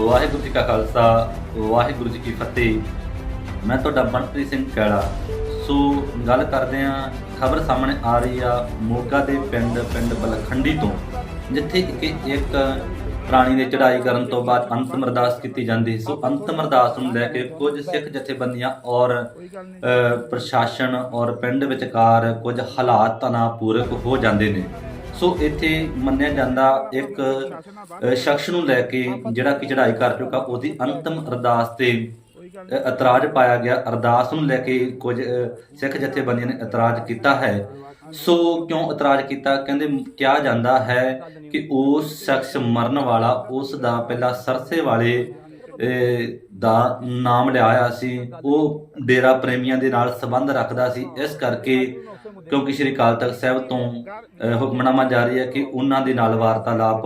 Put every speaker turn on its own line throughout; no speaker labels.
ਵਾਹਿਗੁਰੂ ਜੀ ਕਾ ਖਾਲਸਾ, ਵਾਹਿਗੁਰੂ ਜੀ ਕੀ ਫਤਿਹ। ਮੈਂ ਤੁਹਾਡਾ ਮਨਪ੍ਰੀਤ ਸਿੰਘ ਕੈਲਾ। ਸੋ ਗੱਲ ਕਰਦੇ ਆ ਖਬਰ ਸਾਹਮਣੇ ਆ ਰਹੀ ਆ ਮੋਗਾ ਦੇ ਪਿੰਡ ਪਿੰਡ ਬਲਖੰਡੀ ਤੋਂ, ਜਿੱਥੇ ਕਿ ਇੱਕ ਪ੍ਰਾਣੀ ਦੇ ਚੜਾਈ ਕਰਨ ਤੋਂ ਬਾਅਦ ਅੰਤਮ ਅਰਦਾਸ ਕੀਤੀ ਜਾਂਦੀ ਸੋ। ਅੰਤਮ ਅਰਦਾਸ ਨੂੰ ਲੈ ਕੇ ਕੁਝ ਸਿੱਖ ਜਥੇਬੰਦੀਆਂ ਔਰ ਪ੍ਰਸ਼ਾਸਨ ਔਰ ਪਿੰਡ ਵਿਚਕਾਰ ਕੁਝ ਹਾਲਾਤ ਤਣਾਅਪੂਰਕ ਹੋ ਜਾਂਦੇ ਨੇ। ਸੋ ਇੱਥੇ ਮੰਨਿਆ ਜਾਂਦਾ ਇੱਕ ਸ਼ਖਸ ਨੂੰ ਲੈ ਕੇ ਜਿਹੜਾ ਕਿ ਚੜਾਈ ਕਰ ਚੁੱਕਾ, ਉਹਦੀ ਅੰਤਮ ਅਰਦਾਸ ਤੇ ਇਤਰਾਜ਼ ਪਾਇਆ ਗਿਆ। ਅਰਦਾਸ ਨੂੰ ਲੈ ਕੇ ਕੁਝ ਸਿੱਖ ਜਥੇਬੰਦੀਆਂ ਨੇ ਇਤਰਾਜ਼ ਕੀਤਾ ਹੈ। ਸੋ ਕਿਉਂ ਇਤਰਾਜ਼ ਕੀਤਾ? ਕਹਿੰਦੇ ਕਿਹਾ ਜਾਂਦਾ ਹੈ ਕਿ ਉਸ ਸ਼ਖਸ ਮਰਨ ਵਾਲਾ, ਉਸ ਦਾ ਪਹਿਲਾ ਸਰਸੇ ਵਾਲੇ ਦਾ ਨਾਮ ਲਿਆ ਹੋਇਆ ਸੀ ਉਹ ਡੇਰਾ ਪ੍ਰੇਮੀਆਂ ਦੇ ਨਾਲ ਸੰਬੰਧ ਰੱਖਦਾ ਸੀ। ਇਸ ਕਰਕੇ ਕਿਉਂਕਿ ਸ਼੍ਰੀ ਅਕਾਲ ਤਖਤ ਸਾਹਿਬ ਤੋਂ ਅਹ, ਹੁਕਮਨਾਮਾ ਜਾਰੀ ਹੈ ਕਿ ਉਹਨਾਂ ਦੇ ਨਾਲ ਵਾਰਤਾਲਾਪ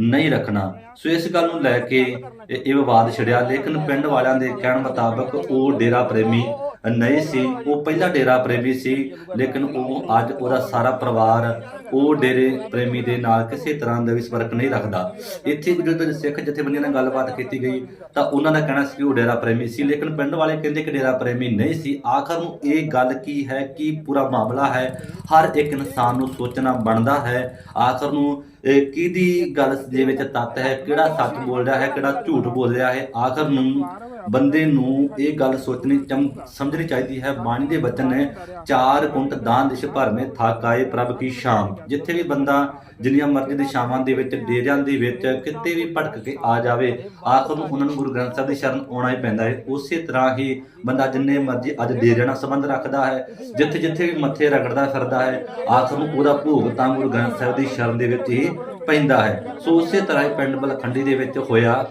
ਨਹੀਂ ਰੱਖਣਾ। ਸੋ ਇਸ ਗੱਲ ਨੂੰ ਲੈ ਕੇ ਇਹ ਇਹ ਵਿਵਾਦ ਛਿੜਿਆ। ਲੇਕਿਨ ਪਿੰਡ ਵਾਲਿਆਂ ਦੇ ਕਹਿਣ ਮੁਤਾਬਕ ਉਹ ਡੇਰਾ ਪ੍ਰੇਮੀ ਨਹੀਂ ਸੀ। ਉਹ ਪਹਿਲਾ ਡੇਰਾ ਪ੍ਰੇਮੀ ਸੀ ਲੇਕਿਨ ਉਹ ਅੱਜ ਉਹਦਾ ਸਾਰਾ ਪਰਿਵਾਰ ਉਹ ਡੇਰੇ ਪ੍ਰੇਮੀ ਦੇ ਨਾਲ ਕਿਸੇ ਤਰ੍ਹਾਂ ਦਾ ਵੀ ਸੰਪਰਕ ਨਹੀਂ ਰੱਖਦਾ। ਇੱਥੇ ਜਦੋਂ ਸਿੱਖ ਜਥੇਬੰਦੀਆਂ ਨਾਲ ਗੱਲਬਾਤ ਕੀਤੀ ਗਈ ਤਾਂ ਉਹਨਾਂ ਦਾ ਕਹਿਣਾ ਸੀ ਕਿ ਉਹ ਡੇਰਾ ਪ੍ਰੇਮੀ ਸੀ ਲੇਕਿਨ ਪਿੰਡ ਵਾਲੇ ਕਹਿੰਦੇ ਕਿ ਡੇਰਾ ਪ੍ਰੇਮੀ ਨਹੀਂ ਸੀ। ਆਖਰ ਨੂੰ ਇਹ ਗੱਲ ਕੀ ਹੈ ਕੀ ਪੂਰਾ ਮਾਮਲਾ ਹੈ? ਹਰ ਇੱਕ ਇਨਸਾਨ ਨੂੰ ਸੋਚਣਾ ਬਣਦਾ ਹੈ। ਆਖਰ ਨੂੰ ਇਹ ਕਿਹਦੀ ਗੱਲ ਦੇ ਵਿੱਚ ਤੱਤ ਹੈ? ਕਿਹੜਾ ਸੱਚ ਬੋਲ ਰਿਹਾ ਹੈ? ਕਿਹੜਾ ਝੂਠ ਬੋਲ ਰਿਹਾ ਹੈ? ਆਖਰ ਨੂੰ ਬੰਦੇ ਨੂੰ ਇਹ ਗੱਲ ਸੋਚਣੀ ਸਮਝਣੀ ਚਾਹੀਦੀ ਹੈ। ਬਾਣੀ ਦੇ ਬਚਨ ਨੇ ਚਾਰ ਕੁੰਟ ਦਾਨ ਦਿਸ਼ ਭਰਮੇ ਥਾਕਾਏ ਪ੍ਰਭ ਕੀ ਸ਼ਾਮ। ਜਿੱਥੇ ਵੀ ਬੰਦਾ ਜਿੰਨੀਆਂ ਮਰਜ਼ੀ ਦੀ ਸ਼ਾਮਾਂ ਦੇ ਵਿੱਚ ਡੇਰਿਆਂ ਦੇ ਵਿੱਚ ਕਿਤੇ ਵੀ ਭਟਕ ਕੇ ਆ ਜਾਵੇ, ਆਖਰ ਨੂੰ ਉਹਨਾਂ ਨੂੰ ਗੁਰੂ ਗ੍ਰੰਥ ਸਾਹਿਬ ਦੀ ਸ਼ਰਨ ਆਉਣਾ ਹੀ ਪੈਂਦਾ ਹੈ। ਉਸੇ ਤਰ੍ਹਾਂ ਹੀ ਬੰਦਾ ਜਿੰਨੇ ਮਰਜ਼ੀ ਅੱਜ ਡੇਰਿਆਂ ਨਾਲ ਸੰਬੰਧ ਰੱਖਦਾ ਹੈ ਜਿੱਥੇ ਜਿੱਥੇ ਵੀ ਮੱਥੇ ਰਗੜਦਾ ਫਿਰਦਾ ਹੈ, ਆਖਰ ਨੂੰ ਉਹਦਾ ਭੋਗ ਤਾਂ ਗੁਰੂ ਗ੍ਰੰਥ ਸਾਹਿਬ ਦੀ ਸ਼ਰਨ ਦੇ ਵਿੱਚ ਹੀ ਪੈਂਦਾ ਹੈ। ਸੋ ਉਸੇ ਤਰ੍ਹਾਂ ਹੀ ਪਿੰਡ ਬਲਖੰਡੀ ਦੇ ਵਿੱਚ ਹੋਇਆ।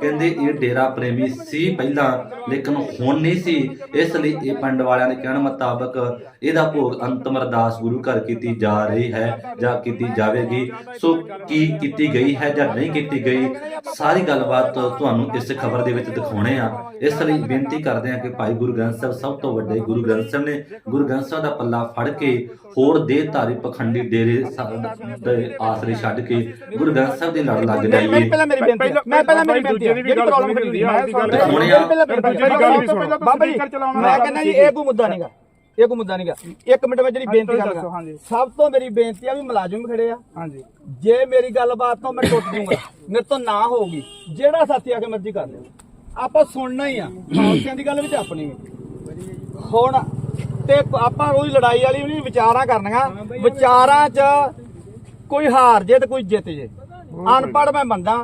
ਕਹਿੰਦੇ ਇਹ ਡੇਰਾ ਪ੍ਰੇਮੀ ਸੀ, ਪਹਿਲਾਂ ਲੇਕਿਨ ਹੁਣ ਨਹੀਂ ਸੀ। ਇਸ ਲਈ ਇਹ ਪਿੰਡ ਵਾਲਿਆਂ ਦੇ ਕਹਿਣ ਮੁਤਾਬਕ ਇਹਦਾ ਭੋਗ ਅੰਤਮ ਅਰਦਾਸ ਗੁਰੂ ਘਰ ਕੀਤੀ ਜਾ ਰਹੀ ਹੈ ਜਾਂ ਕੀਤੀ ਜਾਵੇਗੀ ਸੋ ਕੀ ਕੀਤੀ ਗਈ ਹੈ ਜਾਂ ਨਹੀਂ ਕੀਤੀ ਗਈ ਸਾਰੀ ਗੱਲਬਾਤ ਤੁਹਾਨੂੰ ਇਸ ਖਬਰ ਦੇ ਵਿੱਚ ਦਿਖਾਉਣੇ ਆ ਇਸ ਲਈ ਬੇਨਤੀ ਕਰਦੇ ਆ ਕਿ ਭਾਈ ਗੁਰੂ ਗ੍ਰੰਥ ਸਾਹਿਬ ਸਭ ਤੋਂ ਵੱਡੇ ਗੁਰੂ ਗ੍ਰੰਥ ਸਾਹਿਬ ਨੇ ਗੁਰੂ ਗ੍ਰੰਥ ਸਾਹਿਬ ਦਾ ਪੱਲਾ ਫੜ ਕੇ ਹੋਰ ਦੇਹ ਧਾਰੀ ਪਖੰਡੀ ਡੇਰੇ ਦੇ ਆਸਰੇ ਛੱਡ ਕੇ ਗੁਰੂ ਗ੍ਰੰਥ ਸਾਹਿਬ ਦੇ ਲੜ ਲੱਗ
ਮੈਂ
ਜਾਈਏ
ਪਹਿਲਾਂ ਮੇਰੀ ਬੇਨਤੀ ਹੈ। ਮੈਂ ਪਹਿਲਾਂ ਮੇਰੀ ਬੇਨਤੀ ਹੈ।
ਦੂਜੇ ਦੀ ਵੀ
ਜਿਹੜੀ
ਗੱਲ
ਪ੍ਰੋਬਲਮ ਹੈ। ਪਹਿਲਾਂ
ਗੱਲ ਵੀ ਸੁਣੋ।
ਬਾਬਾ ਜੀ ਮੈਂ ਕਹਿੰਦਾ ਜੀ ਇਹ ਕੋਈ ਮੁੱਦਾ ਨਹੀਂਗਾ ਇਹ ਕੋਈ ਮੁੱਦਾ ਨਹੀਂਗਾ ਇੱਕ ਮਿੰਟ ਮੈਂ ਜਿਹੜੀ ਬੇਨਤੀ
ਹਾਂਜੀ।
ਸਭ ਤੋਂ ਮੇਰੀ ਬੇਨਤੀ ਆ ਵੀ ਮੁਲਾਜ਼ਮ ਖੜੇ ਆ।
ਹਾਂਜੀ।
ਜੇ ਮੇਰੀ ਗੱਲਬਾਤ ਤੋਂ ਮੈਂ ਟੁੱਟ ਜੂਗਾ ਮੇਰੇ ਤੋਂ ਨਾ ਹੋਊਗੀ ਜਿਹੜਾ ਸਾਥੀ ਆ ਕੇ ਮਰਜ਼ੀ ਕਰ ਲਿਓ ਆਪਾਂ ਸੁਣਨਾ ਹੀ ਆ ਪਾਲਸੀਆਂ ਦੀ ਗੱਲ ਵਿੱਚ ਆਪਣੀ ਵੀ ਹੁਣ ਤੇ ਆਪਾਂ ਰੋਜ਼ ਲੜਾਈ ਵਾਲੀ ਨਹੀਂ ਵਿਚਾਰਾਂ ਕਰਨੀਆਂ। ਵਿਚਾਰਾਂ 'ਚ ਕੋਈ ਹਾਰ ਜੇ ਤੇ ਕੋਈ ਜਿੱਤ ਜੇ। ਅਨਪੜ੍ਹ ਮੈਂ ਬੰਦਾ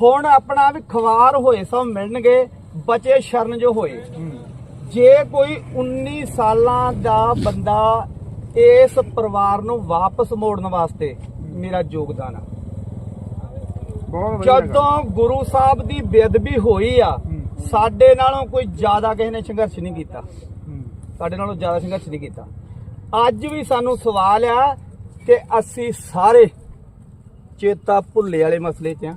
ਹੁਣ ਆਪਣਾ ਵੀ ਖਵਾਰ ਹੋਏ ਸਭ ਮਿਲਣਗੇ ਬਚੇ ਸ਼ਰਨ ਜੋ ਹੋਏ। ਜੇ ਕੋਈ 19 ਸਾਲਾਂ ਦਾ ਬੰਦਾ ਇਸ ਪਰਿਵਾਰ ਨੂੰ ਵਾਪਸ ਮੋੜਨ ਵਾਸਤੇ ਮੇਰਾ ਯੋਗਦਾਨ ਆ। ਜਦੋਂ ਗੁਰੂ ਸਾਹਿਬ ਦੀ ਬੇਅਦਬੀ ਹੋਈ ਆ ਸਾਡੇ ਨਾਲੋਂ ਕੋਈ ਜ਼ਿਆਦਾ ਕਿਸੇ ਨੇ ਸੰਘਰਸ਼ ਨਹੀਂ ਕੀਤਾ। ਸਾਡੇ ਨਾਲੋਂ ਜ਼ਿਆਦਾ ਸੰਘਰਸ਼ ਨਹੀਂ ਕੀਤਾ। ਅੱਜ ਵੀ ਸਾਨੂੰ ਸਵਾਲ ਆ ਕਿ ਅਸੀਂ ਸਾਰੇ ਚੇਤਾ ਭੁੱਲੇ ਵਾਲੇ ਮਸਲੇ 'ਚ ਆ।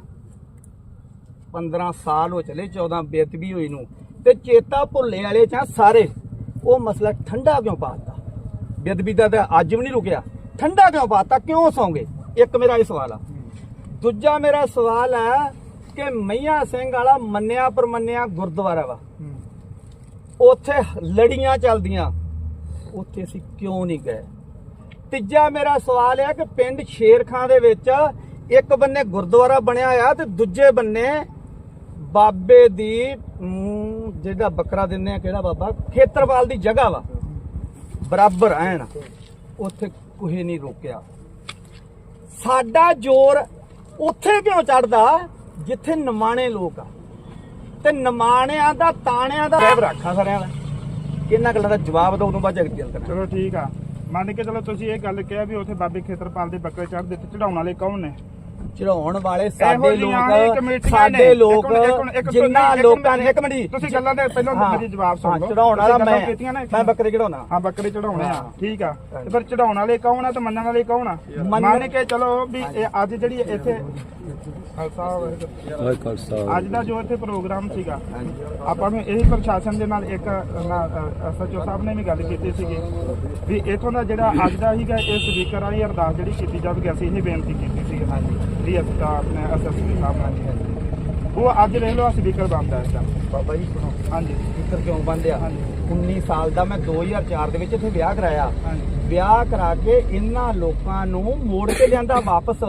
15 ਸਾਲ ਹੋ ਚਲੇ 14 ਬੇਅਦਬੀ ਹੋਈ ਨੂੰ। ਤੇ ਚੇਤਾ ਭੁੱਲੇ ਵਾਲੇ 'ਚ ਆ ਸਾਰੇ ਉਹ ਮਸਲਾ ਠੰਡਾ ਕਿਉਂ ਪਾਤਾ ਬੇਅਦਬੀ ਦਾ ਤਾਂ ਅੱਜ ਵੀ ਨਹੀਂ ਰੁਕਿਆ। ਠੰਡਾ ਕਿਉਂ ਪਾਤਾ ਕਿਉਂ ਸੌਂਗੇ? ਇੱਕ ਮੇਰਾ ਇਹ ਸਵਾਲ ਆ। ਦੂਜਾ ਮੇਰਾ ਸਵਾਲ ਹੈ ਕਿ ਮਈਆ ਸਿੰਘ ਵਾਲਾ ਮੰਨਿਆ ਪਰਮੰਨਿਆ ਗੁਰਦੁਆਰਾ ਵਾ। ਉੱਥੇ ਲੜੀਆਂ ਚੱਲਦੀਆਂ। ਉੱਥੇ ਅਸੀਂ ਕਿਉਂ ਨਹੀਂ ਗਏ? ਤੀਜਾ ਮੇਰਾ ਸਵਾਲ ਹੈ ਕਿ ਪਿੰਡ ਸ਼ੇਰਖਾਂ ਦੇ ਵਿੱਚ ਇੱਕ ਬੰਨੇ ਗੁਰਦੁਆਰਾ ਬਣਿਆ ਆ ਤੇ ਦੂਜੇ ਬੰਨੇ ਬਾਬੇ ਦੀ ਅਮ, ਜਿਹੜਾ ਬੱਕਰਾ ਦਿੰਨੇ ਆ ਕਿਹੜਾ ਬਾਬਾ? ਖੇਤਰਪਾਲ ਦੀ ਜਗ੍ਹਾ ਵਾ। ਬਰਾਬਰ ਐਨ। ਉੱਥੇ ਕੋਈ ਨਹੀਂ ਰੋਕਿਆ। ਸਾਡਾ ਜ਼ੋਰ ਉੱਥੇ ਕਿਉਂ ਚੜਦਾ? ਜਿੱਥੇ ਨਿਮਾਣੇ ਲੋਕ ਆ। ਤੇ ਨਿਮਾਣਿਆਂ ਦਾ ਤਾਣਿਆਂ ਦਾ ਰਹਿਬ ਰੱਖਾ ਸਾਰਿਆਂ ਦਾ। ਇਹਨਾਂ ਗੱਲਾਂ ਦਾ ਜਵਾਬ ਦੋ ਉਦੋਂ ਬਾਅਦ ਜਗਤ ਕਰਨਾ
ਚਲੋ ਠੀਕ ਆ। ਮੰਨ ਕੇ ਚਲੋ ਤੁਸੀਂ ਇਹ ਗੱਲ ਕਿਹਾ ਵੀ ਉੱਥੇ ਬਾਬੇ ਖੇਤਰਪਾਲ ਦੇ ਬੱਕਰੇ ਚੜ੍ਹਦੇ ਤੇ ਚੜਾਉਣ ਵਾਲੇ ਕੌਣ ਨੇ?
ਚੜਾਉਣ ਵਾਲੇ ਸਾਡੇ ਲੋਕ ਸਾਡੇ। ਲੋਕ ਜਿੰਨਾ ਲੋਕਾਂ ਨੇ ਇੱਕ ਮਿੰਟ ਜੀ,
ਤੁਸੀਂ ਗੱਲਾਂ ਦੇ ਪਹਿਲਾਂ ਮੇਰੀ ਜਵਾਬ ਸੁਣ ਲਓ।
ਚੜਾਉਣ ਵਾਲਾ ਮੈਂ
ਕੀਤੀਆਂ ਨਾ?
ਮੈਂ ਬੱਕਰੇ ਚੜਾਉਣਾ।
ਹਾਂ ਬੱਕਰੇ ਚੜਾਉਣੇ। ਆ
ਹਾਂ।
ਠੀਕ ਆ। ਤੇ ਫਿਰ ਚੜਾਉਣ ਵਾਲੇ ਕੌਣ ਆ ਤੇ ਮੰਨਣ ਵਾਲੇ ਕੌਣ ਆ?
ਮੰਨਣ-
ਮੰਨ ਕੇ ਚਲੋ ਵੀ ਇਹ ਅੱਜ ਜਿਹੜੀ ਇੱਥੇ। ਅੱਜ ਦਾ ਜੋ ਇੱਥੇ ਪ੍ਰੋਗਰਾਮ ਸੀਗਾ ਆਪਾਂ ਨੂੰ ਇਹੀ ਪ੍ਰਸ਼ਾਸਨ ਦੇ ਨਾਲ ਇੱਕ ਐਸਐਚਓ ਸਾਹਿਬ ਨੇ ਵੀ ਗੱਲ ਕੀਤੀ ਸੀਗੀ। ਵੀ ਇਥੋਂ ਦਾ ਜਿਹੜਾ ਅੱਜ ਦਾ ਸੀਗਾ ਇਹ ਸਪੀਕਰ ਵਾਲੀ ਅਰਦਾਸ ਜਿਹੜੀ ਕੀਤੀ ਜਾਵੇਗੀ ਅਸੀਂ ਇਹ ਬੇਨਤੀ ਕੀਤੀ। ਆਪਣੇ ਐਸਐਸਪੀ ਸਾਹਿਬ ਨਾਲ ਉਹ ਅੱਜ ਦੇਖ ਲਓ ਸਪੀਕਰ ਬੰਦ ਹੈ ਇਸ ਦਾ
ਬਾਬਾ ਜੀ ਸੁਣੋ।
ਹਾਂਜੀ।
ਸਪੀਕਰ ਕਿਉਂ ਬੰਦ ਆ?
ਹਾਂਜੀ।
19 ਸਾਲ ਦਾ ਮੈਂ 2004 ਦੇ ਵਿੱਚ ਇੱਥੇ ਵਿਆਹ ਕਰਾਇਆ।
ਹਾਂਜੀ।
ਵਿਆਹ ਕਰਾ ਕੇ ਇਹਨਾਂ ਲੋਕਾਂ ਨੂੰ ਮੋੜ ਕੇ ਲਿਆਂਦਾ ਵਾਪਸ।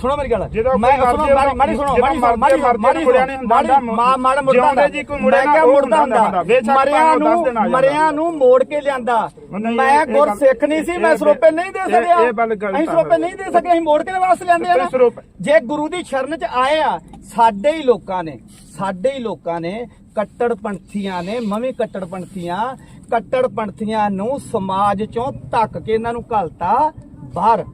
ਸੁਣੋ ਮੇਰੀ ਗੱਲ। ਮੈਂ ਸੁਣੋ ਮਾੜੀ ਮਾੜੀ ਸੁਣੋ ਮਾੜੀ ਮਾੜੀ ਮਾੜੀ ਮਾੜੀ ਮਾੜਾ ਮੁਰਦਾ
ਜਿਉਂਦੇ
ਹੁੰਦਾ
ਜੀ ਕੋਈ ਮੁੜਿਆ
ਮੈਂ ਕਿਹਾ ਮੁਰਦਾ
ਹੁੰਦਾ
ਮਰਿਆਂ ਨੂੰ। ਮਰਿਆਂ ਨੂੰ ਮੋੜ ਕੇ ਲਿਆਂਦਾ। ਮੈਂ ਗੁਰ ਸਿੱਖ ਨਹੀਂ ਸੀ ਮੈਂ ਸਰੋਪੇ ਨਹੀਂ ਦੇ ਸਕਿਆ। ਅਸੀਂ। ਸਰੋਪੇ ਨਹੀਂ ਦੇ ਸਕੇ ਅਸੀਂ ਮੋੜ ਕੇ ਵਾਪਸ ਲਿਆਂਦੇ ਆ ਜੇ ਗੁਰੂ ਦੀ ਸ਼ਰਨ ਚ ਆਏ ਆ ਸਾਡੇ ਹੀ ਲੋਕਾਂ ਨੇ ਸਾਡੇ ਹੀ ਲੋਕਾਂ ਨੇ ਕੱਟੜਪੰਥੀਆਂ ਨੇ ਮਵੇਂ ਕੱਟੜਪੰਥੀਆਂ ਕੱਟੜਪੰਥੀਆਂ ਨੂੰ ਸਮਾਜ ਚੋਂ ਧੱਕ ਕੇ ਇਹਨਾਂ ਨੂੰ ਘਲਤਾ ਬਾਹਰ।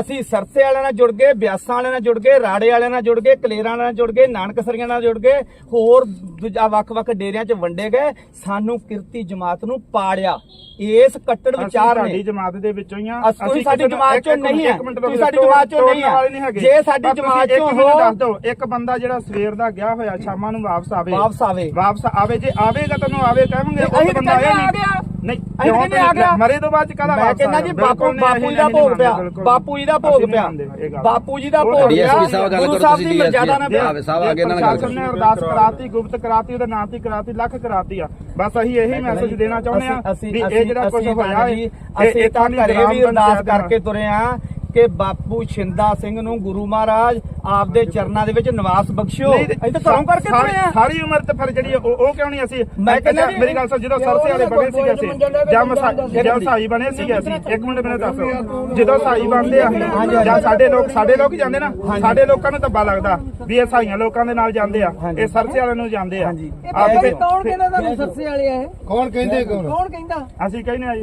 ਅਸੀਂ ਸਰਸੇ ਵਾਲਿਆਂ ਨਾਲ ਜੁੜ ਗਏ ਬਿਆਸਾਂ ਵਾਲਿਆਂ ਨਾਲ ਜੁੜ ਗਏ ਰਾੜੇ ਵਾਲਿਆਂ ਨਾਲ ਜੁੜ ਗਏ ਕਲੇਰਾਂ ਨਾਲ ਜੁੜ ਗਏ ਨਾਨਕਸਰੀਆਂ ਨਾਲ ਜੁੜ ਗਏ ਹੋਰ ਦੂਜਾ ਵੱਖ-ਵੱਖ ਡੇਰਿਆਂ 'ਚ ਵੰਡੇ ਗਏ। ਸਾਨੂੰ ਕਿਰਤੀ ਜਮਾਤ ਨੂੰ ਪਾੜਿਆ। ਇਸ ਕੱਟੜ ਵਿਚਾਰ
ਸਾਡੀ
ਨੇ
ਜਮਾਤ ਦੇ ਵਿੱਚੋਂ ਹੀ ਆ।
ਅਸੀਂ- ਸਾਡੀ ਜਮਾਤ ਚੋਂ ਨਹੀਂ
ਮਿੰਟ
ਤੁਸੀਂ ਸਾਡੀ ਜਮਾਤ ਚੋਂ ਨਹੀਂ
ਨਹੀਂ ਹੈਗੇ।
ਜੇ ਸਾਡੀ ਜਮਾਤ ਚੋਂ ਹੋ-
ਦੱਸ ਦਿਓ। ਇੱਕ ਬੰਦਾ ਜਿਹੜਾ ਸਵੇਰ ਦਾ ਗਿਆ ਹੋਇਆ ਸ਼ਾਮਾਂ ਨੂੰ ਵਾਪਸ ਆਵੇ।
ਵਾਪਸ ਆਵੇ।
ਵਾਪਸ ਆਵੇ ਜੇ ਆਵੇਗਾ ਤੈਨੂੰ ਆਵੇ ਕਹਾਂਗੇ
ਤਾਂ
ਬੰਦਾ
ਆ ਗਿਆ।
ਨਹੀਂ
ਅਸੀਂ ਤਾਂ ਕਹਿੰਦੇ ਆ ਗਿਆ।
ਮਰੇ ਤੋਂ ਬਾਅਦ ਚ ਕਾਹਦਾ
ਮੈਂ
ਵਾਪਸ
ਕਹਿੰਦਾ ਜੀ
ਆਇਆ?
ਬਾਪੂ ਜੀ ਦਾ ਭੋਗ ਪਿਆ
ਮੰਨਦੇ, ਬਿਲਕੁਲ।
ਬਾਪੂ ਜੀ ਦਾ
ਅਸੀਂ
ਭੋਗ
ਨਹੀਂ
ਪਿਆ
ਮੰਨਦੇ ਇਹ ਗੱਲ।
ਬਾਪੂ ਜੀ ਦਾ
ਉਹ
ਭੋਗ ਪਿਆ
DSP ਸਾਹਿਬ ਗੱਲ
ਗੁਰੂ
ਕਰੋ
ਸਾਹਿਬ
ਤੁਸੀਂ
ਦੀ ਮਰਜ਼ਾਦਾ ਨਾਲ
DSP
ਪਿਆ
ਸਾਹਿਬ ਅੱਗੇ ਨਾਲ ਗੱਲ
ਪ੍ਰਸ਼ਾਸਨ ਨੇ ਅਰਦਾਸ ਕਰਾਤੀ ਗੁਪਤ ਕਰਾਤੀ ਉਹਦੇ ਨਾਂ ਤੇ ਕਰਾਤੀ ਲੱਖ ਕਰਾਤੀ ਆ ਬਸ ਅਸੀਂ ਇਹੀ ਮੈਸੇਜ ਦੇਣਾ ਚਾਹੁੰਦੇ ਆ ਵੀ ਇਹ ਜਿਹੜਾ ਕੁਝ ਹੋਇਆ
ਜੀ
ਹੈ
ਅਸੀਂ ਤਾਂ ਘਰੇ ਵੀ
ਗ੍ਰਾਮ
ਅਰਦਾਸ ਕਰਕੇ ਤੁਰੇ ਆ ਕਿ ਬਾਪੂ ਛਿੰਦਾ ਸਿੰਘ ਨੂੰ ਗੁਰੂ ਮਹਾਰਾਜ ਆਪਦੇ ਚਰਨਾਂ ਦੇ ਵਿੱਚ ਨਿਵਾਸ ਬਖਸ਼ਿਓ। ਅਸੀਂ ਤਾਂ ਘਰੋਂ ਕਰਕੇ
ਸਾਰੀ-
ਤੁਰੇ ਆ।
ਸਾਰੀ ਉਮਰ ਤੇ ਫਿਰ ਜਿਹੜੀ ਉਹ ਉਹ ਕਿਉਂ ਨਹੀਂ ਅਸੀਂ?
ਮੈਂ ਕਹਿੰਦਾ
ਮੇਰੀ ਗੱਲ ਸੁਣ ਜਦੋਂ ਸਰਸੇ ਵਾਲੇ ਬਣੇ ਸੀਗੇ ਅਸੀਂ ਜਾਂ ਮਸਾ- ਸਾਈ ਬਣੇ ਸੀਗੇ ਅਸੀਂ। ਇੱਕ ਮਿੰਟ ਮੈਨੂੰ ਦੱਸੋ ਜਦੋਂ ਸਾਈ ਬਣਦੇ ਆ ਜਾਂ ਸਾਡੇ ਲੋਕ ਸਾਡੇ ਲੋਕ ਹੀ ਜਾਂਦੇ ਨਾ ਸਾਡੇ ਲੋਕਾਂ ਨੂੰ ਧੱਬਾ ਲੱਗਦਾ ਵੀ ਇਹ ਸਾਈਆਂ ਲੋਕਾਂ ਦੇ ਨਾਲ ਜਾਂਦੇ ਆ ਇਹ ਸਰਸੇ ਵਾਲਿਆਂ ਨੂੰ ਜਾਂਦੇ ਆ। ਆਪ
ਕੌਣ ਕਹਿੰਦਾ ਤੁਹਾਨੂੰ ਸਰਸੇ ਵਾਲੇ ਆ ਇਹ?
ਕੌਣ ਕਹਿੰਦੇ ਕੌਣ?
ਕੌਣ ਕਹਿੰਦਾ?
ਅਸੀਂ ਕਹਿੰਦੇ ਆ ਜੀ।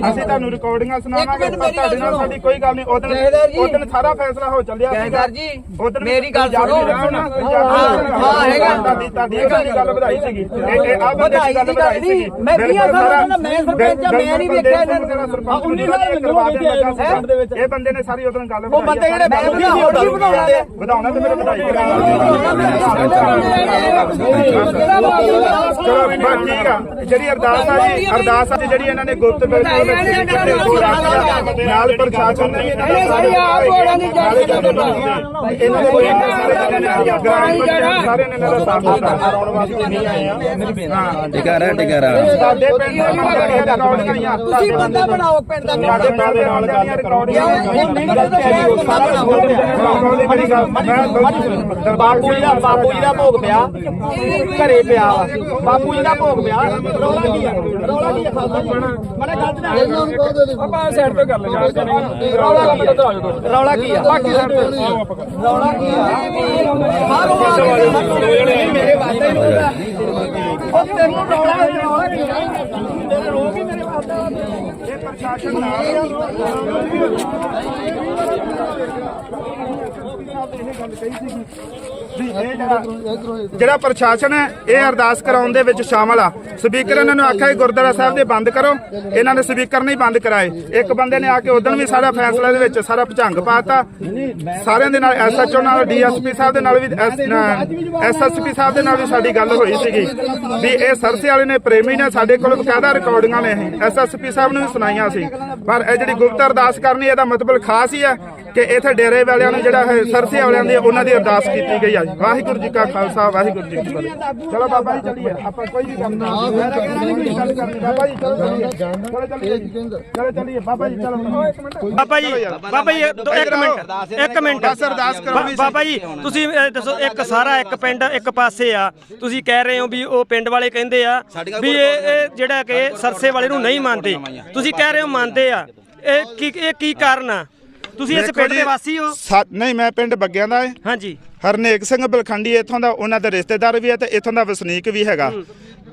ਅਸੀਂ ਤੁਹਾਨੂੰ ਰਿਕਾਰਡਿੰਗਾਂ ਸੁਣਾਵਾਂਗੇ ਤੁਹਾਡੇ ਨਾਲ ਸਾਡੀ ਕੋਈ ਗੱਲ ਨਹੀਂ ਉਦੋਂ
ਜੀ।
ਉਦੋਂ ਸਾਰਾ ਫੈਸਲਾ ਹੋ ਚੱਲਿਆ
ਜਥੇਦਾਰ ਜੀ,
ਉਦੋਂ
ਮੇਰੀ ਗੱਲ
ਯਾਦ
ਸੁਣੋ।
ਰੱਖੋ ਨਾ,
ਹਾਂ,
ਯਾਦ ਰੱਖੋ।
ਹਾਂ, ਹੈਗਾ।
ਤੁਹਾਡੀ ਤੁਹਾਡੀ ਇਹ ਗੱਲ- ਗੱਲ ਵਧਾਈ ਸੀਗੀ ਇਹ ਇਹ ਆ ਬੰਦੇ
ਵਧਾਈ
ਦੀ ਗੱਲ
ਦੀ
ਵਧਾਈ
ਗੱਲ
ਸੀਗੀ
ਨਹੀਂ। ਮੈਂ ਵੀਹਾਂ ਸਾਲਾਂ ਦਾ ਮੈਂ ਸਰਪੰਚ ਆ, ਮੈਂ ਨਹੀਂ ਵੇਖਿਆ ਇਹਨਾਂ ਨੂੰ।
ਹਾਂ,
19 ਸਾਲ ਮੈਨੂੰ ਗਏ ਜੀ ਪਿੰਡ ਦੇ ਵਿੱਚ।
ਇਹ ਬੰਦੇ ਨੇ ਸਾਰੀ ਉਦੋਂ ਗੱਲ
ਉਹ ਬੰਦੇ ਜਿਹੜੇ
ਮੈਂ ਵਧਾਉਣਾ
ਵਧਾਉਂਦੇ
ਵਧਾਉਣਾ ਤੇ ਮੇਰੇ ਵਧਾਈ ਚਲੋ ਬਸ ਠੀਕ ਆ ਜਿਹੜੀ ਅਰਦਾਸ ਆ ਜੀ ਅਰਦਾਸ ਆ ਜੀ ਜਿਹੜੀ ਇਹਨਾਂ ਨੇ ਗੁਪਤ ਬਿਲਕੁਲ ਨਾਲ ਪ੍ਰਸ਼ਾਸਨ ਨੇ। ਇਹਨਾਂ ਦੇ ਕੋਈ ਸਾਰੇ ਨੇ ਗ੍ਰਾਮ ਸਾਰੇ ਨੇ ਇਹਨਾਂ ਦਾ ਸਾਥ ਦਿੱਤਾ। ਆਉਣ ਵਾਸਤੇ ਨਹੀਂ ਆਏ ਆ। ਹਾਂ
ਟਿਕਾ ਰਿਹਾ ਟਿਕਾ ਰਿਹਾ
ਸਾਡੇ ਪਿੰਡ ਦੇ
ਤੁਸੀਂ ਬੰਦਾ ਬਣਾਓ ਪਿੰਡ ਦਾ
ਸਾਡੇ ਪਿੰਡ ਦੇ ਨਾਲ ਦੀਆਂ ਰਿਕਾਰਡਿੰਗਾਂ
ਬਾਪੂ ਜੀ ਦਾ ਬਾਪੂ ਜੀ ਦਾ ਭੋਗ ਪਿਆ। ਘਰੇ ਪਿਆ ਵਾ। ਬਾਪੂ ਜੀ ਦਾ ਭੋਗ ਪਿਆ। ਰੌਲਾ ਕੀ ਆ? ਰੌਲਾ ਕੀ ਆ? ਖਾਲਸਾ ਮਨੇ ਗਲਤ ਨੇ ਆਪਾਂ ਸਾਈਡ ਤੇ ਕਰ ਲੈ ਰੌਲਾ ਕੀ ਆ ਰੌਲਾ ਕੀ ਆ ਬਾਕੀ ਸਾਈਡ ਤੇ ਰੌਲਾ ਕੀ ਆ ਮਾਰੋ ਮਾਰੋ ਮੇਰੇ ਵਾਸਤੇ ਹੀ ਰੌਲਾ ਉਹ ਤੈਨੂੰ ਰੌਲਾ ਰੌਲਾ ਕੀ ਆ ਤੇਰੇ ਰੋਗ ਹੀ ਮੇਰੇ ਵਾਸਤੇ
ਇਹ ਪ੍ਰਸ਼ਾਸਨ ਨਾਲ ਵੀ ਇਹ ਜਿਹੜਾ ਜਿਹੜਾ ਪ੍ਰਸ਼ਾਸਨ ਹੈ ਇਹ ਅਰਦਾਸ ਕਰਾਉਣ ਦੇ ਵਿੱਚ ਸ਼ਾਮਲ ਆ। ਸਪੀਕਰ ਇਹਨਾਂ ਨੂੰ ਆਖਿਆ ਗੁਰਦੁਆਰਾ ਸਾਹਿਬ ਦੇ ਬੰਦ ਕਰੋ। ਇਹਨਾਂ ਨੇ ਸਪੀਕਰ ਨਹੀਂ ਬੰਦ ਕਰਾਏ। ਇੱਕ ਬੰਦੇ ਨੇ ਆ ਕੇ ਉਦੋਂ ਵੀ ਸਾਰਾ ਫੈਸਲਾ ਦੇ ਵਿੱਚ ਸਾਰਾ ਭੁਚੰਗ ਪਾਤਾ ਸਾਰਿਆਂ ਦੇ ਨਾਲ ਐਸਐਚਓ ਨਾਲ ਡੀਐਸਪੀ ਸਾਹਿਬ ਦੇ ਨਾਲ ਵੀ ਐਸਐਸਪੀ ਸਾਹਿਬ ਦੇ ਨਾਲ ਵੀ ਸਾਡੀ ਗੱਲ ਹੋਈ ਸੀਗੀ। ਵੀ ਇਹ ਸਰਸੇ ਵਾਲੇ ਨੇ ਪ੍ਰੇਮੀ ਨੇ ਸਾਡੇ ਕੋਲ ਬਕਾਇਦਾ ਰਿਕਾਰਡਿੰਗਾਂ ਨੇ ਇਹ। ਐਸਐਸਪੀ ਸਾਹਿਬ ਨੂੰ ਵੀ ਸੁਣਾਈਆਂ ਸੀ। ਪਰ ਇਹ ਜਿਹੜੀ ਗੁਪਤ ਅਰਦਾਸ ਕਰਨੀ ਇਹਦਾ ਮਤਲਬ ਖਾਸ ਹੀ ਹੈ ਕਿ ਇੱਥੇ ਡੇਰੇ ਵਾਲਿਆਂ ਨੂੰ ਜਿਹੜਾ ਹੈ ਸਰਸੇ ਵਾਲਿਆਂ ਦੀ ਉਹਨਾਂ ਦੀ ਅਰਦਾਸ ਕੀਤੀ ਗਈ ਆ। ਵਾਹਿਗੁਰੂ ਜੀ ਕਾ ਖਾਲਸਾ ਵਾਹਿਗੁਰੂ ਜੀ ਕੀ ਫਤਿਹ। ਚਲੋ ਬਾਬਾ ਜੀ ਚੱਲੀਏ। ਆਪਾਂ ਕੋਈ ਵੀ ਕੰਮ ਨਾ ਗੱਲ ਕਰਨੀ। ਬਾਬਾ ਜੀ ਚਲੋ ਚੱਲੀਏ। ਚਲੋ ਚੱਲੀਏ। ਬਾਬਾ ਜੀ ਚਲੋ।
ਬਾਬਾ ਜੀ ਬਾਬਾ ਜੀ ਇੱਕ ਮਿੰਟ। ਇੱਕ ਮਿੰਟ।
ਅਰਦਾਸ।
ਬਾ- ਬਾਬਾ ਜੀ ਤੁਸੀਂ ਦੱਸੋ ਇੱਕ ਸਾਰਾ ਇੱਕ ਪਿੰਡ ਇੱਕ ਪਾਸੇ ਆ। ਤੁਸੀਂ ਕਹਿ ਰਹੇ ਹੋ ਵੀ ਉਹ ਪਿੰਡ ਵਾਲੇ ਕਹਿੰਦੇ ਆ ਵੀ ਇਹ ਇਹ ਜਿਹੜਾ ਕਿ ਸਰਸੇ ਵਾਲੇ ਨੂੰ ਨਹੀਂ ਮੰਨਦੇ। ਤੁਸੀਂ ਕਹਿ ਰਹੇ ਹੋ ਮੰਨਦੇ ਆ। ਇਹ ਕੀ ਇਹ ਕੀ ਕਾਰਨ ਆ? ਤੁਸੀਂ ਇਸ
ਦੇਖੋ
ਪਿੰਡ ਦੇ ਵਾਸੀ ਹੋ?
ਸਾ- ਨਹੀਂ ਮੈਂ ਪਿੰਡ ਬੱਗਿਆਂ ਦਾ ਹੈ।
ਹਾਂਜੀ।
ਹਰਨੇਕ ਸਿੰਘ ਬਲਖੰਡੀ ਇੱਥੋਂ ਦਾ ਉਹਨਾਂ ਦਾ ਰਿਸ਼ਤੇਦਾਰ ਵੀ ਹੈ ਤੇ ਇੱਥੋਂ ਦਾ ਵਸਨੀਕ ਵੀ ਹੈਗਾ।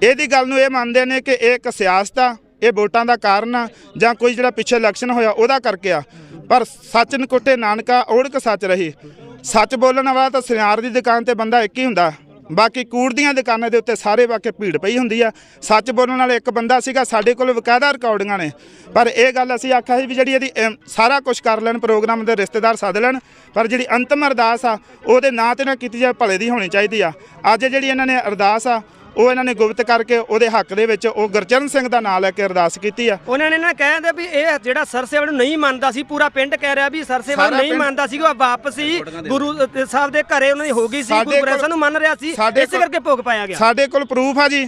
ਇਹਦੀ ਗੱਲ ਨੂੰ ਇਹ ਮੰਨਦੇ ਨੇ ਕਿ ਇਹ ਇੱਕ ਸਿਆਸਤ ਆ ਇਹ ਵੋਟਾਂ ਦਾ ਕਾਰਨ ਆ ਜਾਂ ਕੋਈ ਜਿਹੜਾ ਪਿੱਛੇ ਇਲੈਕਸ਼ਨ ਹੋਇਆ ਉਹਦਾ ਕਰਕੇ ਆ। ਪਰ ਸੱਚ ਨਕੁੱਟੇ ਨਾਨਕਾ ਓੜਕ ਸੱਚ ਰਹੀ। ਸੱਚ ਬੋਲਣ ਵਾਲਾ ਤਾਂ ਸੁਨਿਆਰ ਦੀ ਦੁਕਾਨ ਤੇ ਬੰਦਾ ਇੱਕ ਹੀ ਹੁੰਦਾ। ਬਾਕੀ ਕੂੜ ਦੀਆਂ ਦੁਕਾਨਾਂ ਦੇ ਉੱਤੇ ਸਾਰੇ ਵਾਕੇ ਭੀੜ ਪਈ ਹੁੰਦੀ ਆ। ਸੱਚ ਬੋਲਣ ਵਾਲਾ ਇੱਕ ਬੰਦਾ ਸੀਗਾ ਸਾਡੇ ਕੋਲ ਵਕਾਇਦਾ ਰਿਕਾਰਡਿੰਗਾਂ ਨੇ। ਪਰ ਇਹ ਗੱਲ ਅਸੀਂ ਆਖਿਆ ਸੀ ਵੀ ਜਿਹੜੀ ਇਹਦੀ ਅਮ, ਸਾਰਾ ਕੁਝ ਕਰ ਲੈਣ ਪ੍ਰੋਗਰਾਮ ਦੇ ਰਿਸ਼ਤੇਦਾਰ ਸੱਦ ਲੈਣ ਪਰ ਜਿਹੜੀ ਅੰਤਮ ਅਰਦਾਸ ਆ ਉਹਦੇ ਨਾਂ ਤੇ ਨਾ ਕੀਤੀ ਜਾਵੇ ਭਲੇ ਦੀ ਹੋਣੀ ਚਾਹੀਦੀ ਆ। ਅੱਜ ਜਿਹੜੀ ਇਹਨਾਂ ਨੇ ਅਰਦਾਸ ਆ ਉਹ ਇਹਨਾਂ ਨੇ ਗੁਪਤ ਕਰਕੇ ਉਹਦੇ ਹੱਕ ਦੇ ਵਿੱਚ ਉਹ ਗੁਰਚਰਨ ਸਿੰਘ ਦਾ ਨਾਮ ਲੈ ਕੇ ਅਰਦਾਸ ਕੀਤੀ ਆ।
ਉਹਨਾਂ ਨੇ ਨਾ ਕਹਿੰਦੇ ਵੀ ਇਹ ਜਿਹੜਾ ਸਰਸੇਵਾਲ ਨੂੰ ਨਹੀਂ ਮੰਨਦਾ ਸੀ ਪੂਰਾ ਪਿੰਡ ਕਹਿ ਰਿਹਾ ਵੀ ਸਰਸੇਵਾਲ
ਸਾਰਾ
ਨਹੀਂ ਮੰਨਦਾ ਸੀ ਉਹ ਵਾਪਸ ਹੀ ਗੁਰੂ ਸਾਹਿਬ ਦੇ ਘਰੇ ਉਹਨਾਂ ਦੀ ਹੋ ਗਈ ਸੀ
ਸਾਡੇ
ਗੁਰੂ ਗ੍ਰੰਥ ਨੂੰ ਮੰਨ ਰਿਹਾ ਸੀ ਇਸੇ ਕਰਕੇ ਭੋਗ ਪਾਇਆ ਗਿਆ।
ਸਾਡੇ ਕੋਲ ਪ੍ਰੂਫ ਆ ਜੀ।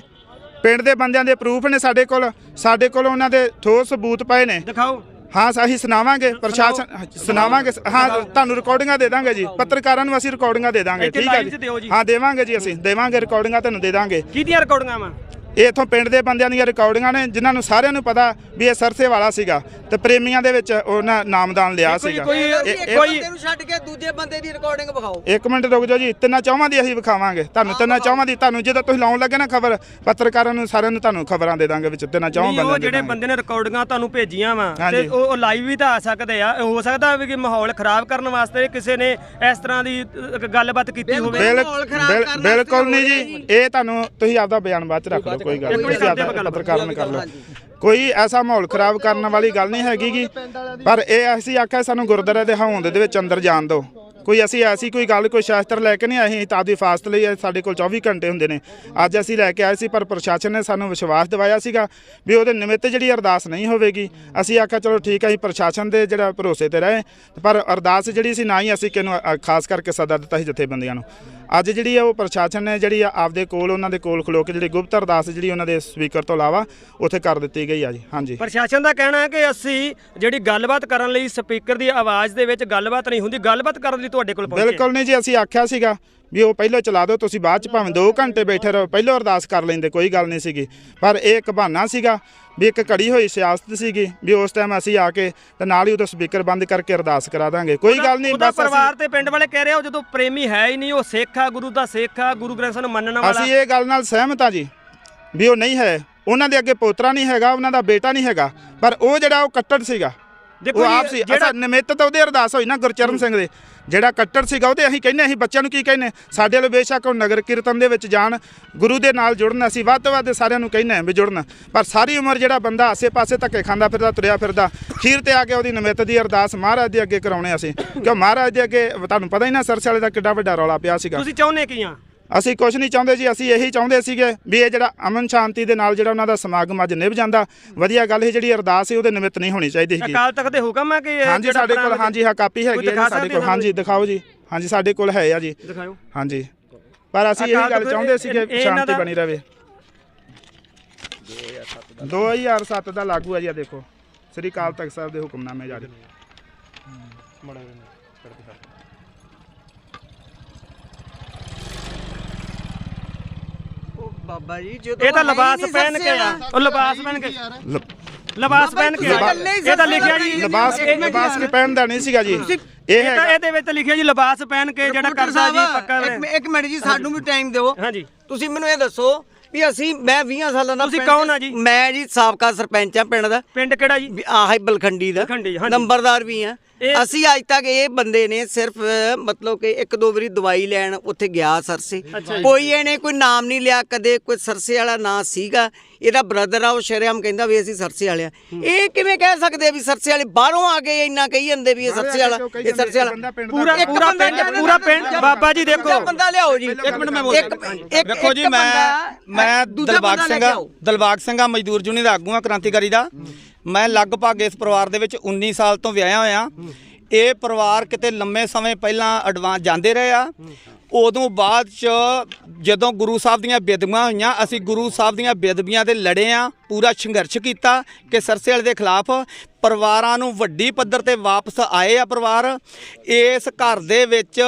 ਪਿੰਡ ਦੇ ਬੰਦਿਆਂ ਦੇ ਪ੍ਰੂਫ ਨੇ ਸਾਡੇ ਕੋਲ। ਸਾਡੇ ਕੋਲ ਉਹਨਾਂ ਦੇ ਠੋਸ ਸਬੂਤ ਪਏ ਨੇ।
ਦਿਖਾਓ।
ਹਾਂ ਅਸੀਂ ਸੁਣਾਵਾਂਗੇ ਪ੍ਰਸ਼ਾਸਨ ਸੁਣਾਵਾਂਗੇ। ਹਾਂ ਤੁਹਾਨੂੰ ਰਿਕਾਰਡਿੰਗਾਂ ਦੇ ਦਾਂਗੇ ਜੀ। ਪੱਤਰਕਾਰਾਂ ਨੂੰ ਅਸੀਂ ਰਿਕਾਰਡਿੰਗਾਂ ਦੇ ਦਾਂਗੇ ਠੀਕ ਹੈ
ਜੀ।
ਹਾਂ ਦੇਵਾਂਗੇ ਜੀ ਅਸੀਂ। ਦੇਵਾਂਗੇ ਰਿਕਾਰਡਿੰਗਾਂ ਤੁਹਾਨੂੰ ਦੇ ਦਾਂਗੇ।
ਕਿਹਦੀਆਂ ਰਿਕਾਰਡਿੰਗਾਂ ਵਾ?
ਇਹ ਇਥੋਂ ਪਿੰਡ ਦੇ ਬੰਦਿਆਂ ਦੀਆਂ ਰਿਕਾਰਡਿੰਗਾਂ ਨੇ ਜਿਨ੍ਹਾਂ ਨੂੰ ਸਾਰਿਆਂ ਨੂੰ ਪਤਾ ਵੀ ਇਹ ਸਰਸੇ ਵਾਲਾ ਸੀਗਾ ਤੇ ਪ੍ਰੇਮੀਆਂ ਦੇ ਵਿੱਚ ਉਹਨਾਂ ਨਾਮਦਾਨ ਲਿਆ
ਕੋਈ
ਸੀਗਾ।
ਕੋਈ
ਇਹ-
ਇੱਕ
ਇਹ-
ਬੰਦੇ ਨੂੰ ਛੱਡ ਕੇ ਦੂਜੇ ਬੰਦੇ ਦੀ ਰਿਕਾਰਡਿੰਗ ਵਿਖਾਓ।
ਇੱਕ ਮਿੰਟ ਰੁਕ ਜਾਓ ਜੀ ਤਿੰਨਾਂ ਚੌਵਾਂ ਦੀ ਅਸੀਂ ਵਿਖਾਵਾਂਗੇ। ਤੁਹਾਨੂੰ ਤਿੰਨਾਂ ਚੌਵਾਂ ਦੀ ਤੁਹਾਨੂੰ ਜਦੋਂ ਤੁਸੀਂ ਲਾਉਣ ਲੱਗੇ ਨਾ ਖਬਰ ਪੱਤਰਕਾਰਾਂ ਨੂੰ ਸਾਰਿਆਂ ਨੂੰ ਤੁਹਾਨੂੰ ਖਬਰਾਂ ਦੇ ਦਾਂਗੇ ਵਿੱਚ ਤਿੰਨਾਂ ਚੌਵਾਂ
ਨਹੀਂ, ਉਹ ਜਿਹੜੇ। ਬੰਦੇ ਨੇ ਰਿਕਾਰਡਿੰਗਾਂ ਤੁਹਾਨੂੰ ਭੇਜੀਆਂ ਵਾ। ਤੇ ਉਹ ਲਾਈਵ ਵੀ ਤਾਂ ਆ ਸਕਦੇ ਆ। ਹੋ ਸਕਦਾ ਵੀ ਕਿ ਮਾਹੌਲ ਖਰਾਬ ਕਰਨ ਵਾਸਤੇ ਕਿਸੇ ਨੇ ਇਸ ਤਰ੍ਹਾਂ ਦੀ ਗੱਲਬਾਤ ਕੀਤੀ ਹੋਵੇ।
ਬਿਲਕੁਲ ਨਹੀਂ ਜੀ ਇਹ ਤੁਹਾਨੂੰ ਤੁਸੀਂ ਆਪਦਾ ਬਿਆਨ ਬਾਅਦ ਚ ਰੱਖ ਲਓ। ਕੋਈ ਗੱਲ ਨਹੀਂ ਤੁਸੀਂ
ਕਰਦੇ
ਆਪਦਾ
ਆਪਾਂ
ਪੱਤਰਕਾਰ ਨਾਲ ਕਰ ਲਓ। ਕੋਈ ਐਸਾ ਮਾਹੌਲ ਖਰਾਬ ਕਰਨ ਵਾਲੀ ਗੱਲ ਨਹੀਂ ਹੈਗੀ ਗੀ ਪਰ ਇਹ ਅਸੀਂ ਆਖਿਆ ਸਾਨੂੰ ਗੁਰਦੁਆਰੇ ਦੇ ਹੌਂਦ ਦੇ ਵਿੱਚ ਅੰਦਰ ਜਾਣ ਦਿਓ। ਕੋਈ ਅਸੀਂ ਐਸੀ ਕੋਈ ਗੱਲ, ਕੋਈ ਸ਼ਾਸਤਰ ਲੈ ਕੇ ਨਹੀਂ ਆਏ, ਅਸੀਂ ਤਾਂ ਦੀ ਫਾਸਟ ਲਈ ਸਾਡੇ ਕੋਲ 24 ਘੰਟੇ ਹੁੰਦੇ ਨੇ। ਅੱਜ ਅਸੀਂ ਲੈ ਕੇ ਆਏ ਸੀ, ਪਰ ਪ੍ਰਸ਼ਾਸਨ ਨੇ ਸਾਨੂੰ ਵਿਸ਼ਵਾਸ ਦਿਵਾਇਆ ਸੀਗਾ ਵੀ ਉਹਦੇ ਨਿਮਿਤ ਜਿਹੜੀ ਅਰਦਾਸ ਨਹੀਂ ਹੋਵੇਗੀ। ਅਸੀਂ ਆਖਿਆ, ਚਲੋ ਠੀਕ ਹੈ, ਅਸੀਂ ਪ੍ਰਸ਼ਾਸਨ ਦੇ ਜਿਹੜਾ ਭਰੋਸੇ ਤੇ ਰਹੇ, ਪਰ ਅਰਦਾਸ ਜਿਹੜੀ ਸੀ ਨਾ ਹੀ ਅਸੀਂ ਕਿਨੂੰ ਖਾਸ ਕਰਕੇ ਸੱਦਾ ਦਿੱਤਾ ਸੀ ਜਥੇਬੰਦੀਆਂ ਨੂੰ। ਅੱਜ ਜਿਹੜੀ ਆ ਉਹ ਪ੍ਰਸ਼ਾਸਨ ਨੇ ਜਿਹੜੀ ਆ ਆਪਦੇ ਕੋਲ, ਉਹਨਾਂ ਦੇ ਕੋਲ ਖਲੋ ਕੇ ਜਿਹੜੀ ਗੁਪਤ ਅਰਦਾਸ ਜਿਹੜੀ ਉਹਨਾਂ ਦੇ ਸਪੀਕਰ ਤੋਂ ਇਲਾਵਾ ਉੱਥੇ ਕਰ ਦਿੱਤੀ ਗਈ ਆ ਜੀ। ਹਾਂਜੀ।
ਪ੍ਰਸ਼ਾਸਨ ਦਾ ਕਹਿਣਾ ਹੈ ਕਿ ਅਸੀਂ ਜਿਹੜੀ ਗੱਲਬਾਤ ਕਰਨ ਲਈ ਸਪੀਕਰ ਦੀ ਆਵਾਜ਼ ਦੇ ਵਿੱਚ ਗੱਲਬਾਤ ਨਹੀਂ ਹੁੰਦੀ। ਗੱਲਬਾਤ ਕਰਨ ਲਈ ਤੁਹਾਡੇ ਕੋਲ ਪਹੁੰਚੇ?
ਬਿਲਕੁਲ ਨਹੀਂ ਜੀ ਅਸੀਂ ਆਖਿਆ ਸੀਗਾ ਵੀ ਉਹ ਪਹਿਲਾਂ ਚਲਾ ਦਿਓ ਤੁਸੀਂ ਬਾਅਦ ਚ ਭਾਵੇਂ 2 ਘੰਟੇ ਬੈਠੇ ਰਹੋ ਪਹਿਲਾਂ ਅਰਦਾਸ ਕਰ ਲੈਂਦੇ ਕੋਈ ਗੱਲ ਨਹੀਂ ਸੀਗੀ। ਪਰ ਇਹ ਇੱਕ ਬਹਾਨਾ ਸੀਗਾ ਵੀ ਇੱਕ ਘੜੀ ਹੋਈ ਸਿਆਸਤ ਸੀਗੀ ਵੀ ਉਸ ਟਾਈਮ ਅਸੀਂ ਆ ਕੇ ਤੇ ਨਾਲ ਹੀ ਉਦੋਂ ਸਪੀਕਰ ਬੰਦ ਕਰਕੇ ਅਰਦਾਸ ਕਰਾ ਦਾਂਗੇ। ਕੋਈ ਗੱਲ ਨਹੀਂ
ਉਹਦਾ
ਬਸ
ਪਰਿਵਾਰ ਤੇ ਪਿੰਡ ਵਾਲੇ ਕਹਿ ਰਹੇ ਹੋ ਜਦੋਂ ਪ੍ਰੇਮੀ ਹੈ ਹੀ ਨਹੀਂ ਉਹ ਸਿੱਖ ਆ ਗੁਰੂ ਦਾ ਸਿੱਖ ਆ ਗੁਰੂ ਗ੍ਰੰਥ ਸਾਹਿਬ ਨੂੰ ਮੰਨਣ ਵਾਲਾ।
ਅਸੀਂ ਇਹ ਗੱਲ ਨਾਲ ਸਹਿਮਤ ਹਾਂ ਜੀ ਵੀ ਉਹ ਨਹੀਂ ਹੈ। ਉਹਨਾਂ ਦੇ ਅੱਗੇ ਪੋਤਰਾ ਨਹੀਂ ਹੈਗਾ ਉਹਨਾਂ ਦਾ ਬੇਟਾ ਨਹੀਂ ਹੈਗਾ ਪਰ ਉਹ ਜਿਹੜਾ ਉਹ ਕੱਟੜ ਸੀਗਾ
ਦੇਖੋ
ਉਹ ਆਪ ਸੀ
ਜਿਹੜਾ-
ਅਸਾਂ ਨਿਮਿਤ ਤਾਂ ਉਹਦੇ ਅਰਦਾਸ ਹੋਈ ਨਾ ਗੁਰਚਰਨ ਸਿੰਘ ਦੇ। ਜਿਹੜਾ ਕੱਟੜ ਸੀਗਾ ਉਹਦੇ ਅਸੀਂ ਕਹਿੰਨੇ ਅਸੀਂ ਬੱਚਿਆਂ ਨੂੰ ਕੀ ਕਹਿੰਨੇ ਸਾਡੇ ਵੱਲ ਬੇਸ਼ੱਕ ਉਹ ਨਗਰ ਕੀਰਤਨ ਦੇ ਵਿੱਚ ਜਾਣ ਗੁਰੂ ਦੇ ਨਾਲ ਜੁੜਨ ਅਸੀਂ ਵੱਧ ਤੋਂ ਵੱਧ ਸਾਰਿਆਂ ਨੂੰ ਕਹਿੰਨੇ ਵੀ ਜੁੜਨ। ਪਰ ਸਾਰੀ ਉਮਰ ਜਿਹੜਾ ਬੰਦਾ ਆਸੇ-ਪਾਸੇ ਧੱਕੇ ਖਾਂਦਾ ਫਿਰਦਾ ਤੁਰਿਆ ਫਿਰਦਾ ਖੀਰ ਤੇ ਆ ਕੇ ਉਹਦੀ ਨਿਮਿਤ ਦੀ ਅਰਦਾਸ ਮਹਾਰਾਜ ਦੇ ਅੱਗੇ ਕਰਾਉਣੇ ਅਸੀਂ। ਕਿਉਂ ਮਹਾਰਾਜ ਦੇ ਅੱਗੇ ਤੁਹਾਨੂੰ ਪਤਾ ਹੀ ਨਾ ਸਰਸੇ ਵਾਲੇ ਦਾ ਕਿੱਡਾ ਵੱਡਾ ਰੌਲਾ ਪਿਆ ਸੀਗਾ।
ਤੁਸੀਂ ਚਾਹੁੰਦੇ ਕੀ ਆ?
ਅਸੀਂ ਕੁਝ ਨਹੀਂ ਚਾਹੁੰਦੇ ਜੀ ਅਸੀਂ ਇਹੀ ਚਾਹੁੰਦੇ ਸੀਗੇ ਵੀ ਇਹ ਜਿਹੜਾ ਅਮਨ ਸ਼ਾਂਤੀ ਦੇ ਨਾਲ ਜਿਹੜਾ ਉਹਨਾਂ ਦਾ ਸਮਾਗਮ ਅੱਜ ਨਿਭ ਜਾਂਦਾ ਵਧੀਆ ਗੱਲ ਹੈ ਜਿਹੜੀ ਅਰਦਾਸ ਹੈ ਉਹਦੇ ਨਿਮਿਤ ਨਹੀਂ ਹੋਣੀ ਚਾਹੀਦੀ ਸੀਗੀ
ਅਕਾਲ ਤਖਤ ਦੇ ਹੁਕਮ ਹੈ ਕਿ ਇਹ
ਹਾਂਜੀ ਸਾਡੇ ਕੋਲ ਹਾਂਜੀ ਹਾਂ ਕਾਪੀ ਹੈਗੀ ਹੈ ਸਾਡੇ ਕੋਲ। ਹਾਂਜੀ ਦਿਖਾਓ ਜੀ। ਹਾਂਜੀ ਸਾਡੇ ਕੋਲ ਹੈ ਆ ਜੀ।
ਦਿਖਾਓ
ਹਾਂਜੀ। ਪਰ ਅਸੀਂ ਇਹੀ ਗੱਲ ਚਾਹੁੰਦੇ ਸੀਗੇ ਸ਼ਾਂਤੀ
ਦਾ-
ਬਣੀ ਰਵੇ 2007 ਦਾ ਲਾਗੂ ਹੈ ਜੀ ਆ ਦੇਖੋ। ਸ੍ਰੀ ਅਕਾਲ ਤਖਤ ਸਾਹਿਬ ਦੇ ਹੁਕਮਨਾਮੇ ਜਾਰੀ
ਉਹ ਬਾਬਾ ਜੀ ਜਦੋਂ
ਇਹ ਤਾਂ ਲਿਬਾਸ ਪਹਿਨ ਕੇ ਆ। ਉਹ ਲਿਬਾਸ ਪਹਿਨ ਕੇ ਲਿਬਾਸ ਪਹਿਨ ਕੇ ਆ। ਇਹ ਤਾਂ ਲਿਖਿਆ ਜੀ।
ਲਿਬਾਸ ਲਿਬਾਸ ਕੇ ਪਹਿਨ ਦਾ ਨਹੀਂ ਸੀਗਾ ਜੀ। ਇਹ
ਇਹ ਤਾਂ
ਹੈਗਾ।
ਇਹਦੇ ਵਿੱਚ ਲਿਖਿਆ ਜੀ ਲਿਬਾਸ ਪਹਿਨ ਕੇ ਜਿਹੜਾ ਕਰਦਾ ਜੀ ਪੱਕਾ
ਇੱਕ ਇੱਕ ਮਿੰਟ ਜੀ ਸਾਨੂੰ ਵੀ ਟਾਈਮ ਦਿਓ।
ਹਾਂਜੀ।
ਤੁਸੀਂ ਮੈਨੂੰ ਇਹ ਦੱਸੋ ਵੀ ਅਸੀਂ ਮੈਂ 20 ਸਾਲਾਂ ਦਾ
ਤੁਸੀਂ
ਪਿੰਡ-
ਕੌਣ ਆ ਜੀ?
ਮੈਂ ਜੀ ਸਾਬਕਾ ਸਰਪੰਚ ਆ ਪਿੰਡ ਦਾ।
ਪਿੰਡ ਕਿਹੜਾ ਜੀ?
ਵੀ ਆਹ ਹੀ ਬਲਖੰਡੀ ਦਾ।
ਬਲਖੰਡੀ, ਹਾਂਜੀ।
ਨੰਬਰਦਾਰ ਵੀ ਆ। ਅਸੀਂ ਅੱਜ ਤੱਕ ਇਹ ਬੰਦੇ ਨੇ ਸਿਰਫ ਮਤਲਬ ਕਿ ਇੱਕ ਦੋ ਵਾਰੀ ਦਵਾਈ ਲੈਣ ਉੱਥੇ ਗਿਆ ਸਰਸੇ। ਕੋਈ ਇਹਨੇ ਕੋਈ ਨਾਮ ਨਹੀਂ ਲਿਆ ਕਦੇ ਕੋਈ ਸਰਸੇ ਵਾਲਾ ਨਾਂ ਸੀਗਾ। ਇਹਦਾ ਬ੍ਰਦਰ ਆ ਉਹ ਸ਼ਰੇਆਮ ਕਹਿੰਦਾ ਵੀ ਅਸੀਂ ਸਰਸੇ ਵਾਲੇ ਆ। ਇਹ ਕਿਵੇਂ ਕਹਿ ਸਕਦੇ ਵੀ ਸਰਸੇ ਵਾਲੇ ਬਾਹਰੋਂ ਆ ਕੇ ਇੰਨਾ ਕਹੀ ਜਾਂਦੇ ਵੀ ਇਹ ਸਰਸੇ ਵਾਲਾ ਇਹ ਸਰਸੇ ਵਾਲਾ।
ਪੂਰਾ ਪੂਰਾ ਪਿੰਡ ਪੂਰਾ ਪਿੰਡ ਬਾਬਾ ਜੀ ਦੇਖੋ।
ਬੰਦਾ ਲਿਆਓ ਜੀ।
ਇੱਕ ਮਿੰਟ ਮੈਂ ਬੋਲ
ਇੱਕ ਇੱਕ
ਵੇਖੋ ਜੀ ਮੈਂ ਮੈਂ ਦਲਬਾਗ ਸਿੰਘ। ਦਲਬਾਗ ਸਿੰਘ ਮਜ਼ਦੂਰ ਜੁਨੀ ਦਾ ਆਗੂ ਆ ਕ੍ਰਾਂਤੀਕਾਰੀ ਦਾ। ਮੈਂ ਲਗਭਗ ਇਸ ਪਰਿਵਾਰ ਦੇ ਵਿੱਚ 19 ਸਾਲ ਤੋਂ ਵਿਆਹਿਆ ਹੋਇਆ। ਇਹ ਪਰਿਵਾਰ ਕਿਤੇ ਲੰਮੇ ਸਮੇਂ ਪਹਿਲਾਂ ਐਡਵਾਂਸ ਜਾਂਦੇ ਰਹੇ ਆ। ਉਦੋਂ ਬਾਅਦ ਚ ਜਦੋਂ ਗੁਰੂ ਸਾਹਿਬ ਦੀਆਂ ਬੇਦਬੀਆਂ ਹੋਈਆਂ ਅਸੀਂ ਗੁਰੂ ਸਾਹਿਬ ਦੀਆਂ ਬੇਦਬੀਆਂ ਤੇ ਲੜੇ ਆ ਪੂਰਾ ਸੰਘਰਸ਼ ਕੀਤਾ ਕਿ ਸਰਸੇ ਵਾਲੇ ਦੇ ਖਿਲਾਫ ਪਰਿਵਾਰਾਂ ਨੂੰ ਵੱਡੀ ਪੱਧਰ ਤੇ ਵਾਪਸ ਆਏ ਆ ਪਰਿਵਾਰ। ਇਸ ਘਰ ਦੇ ਵਿੱਚ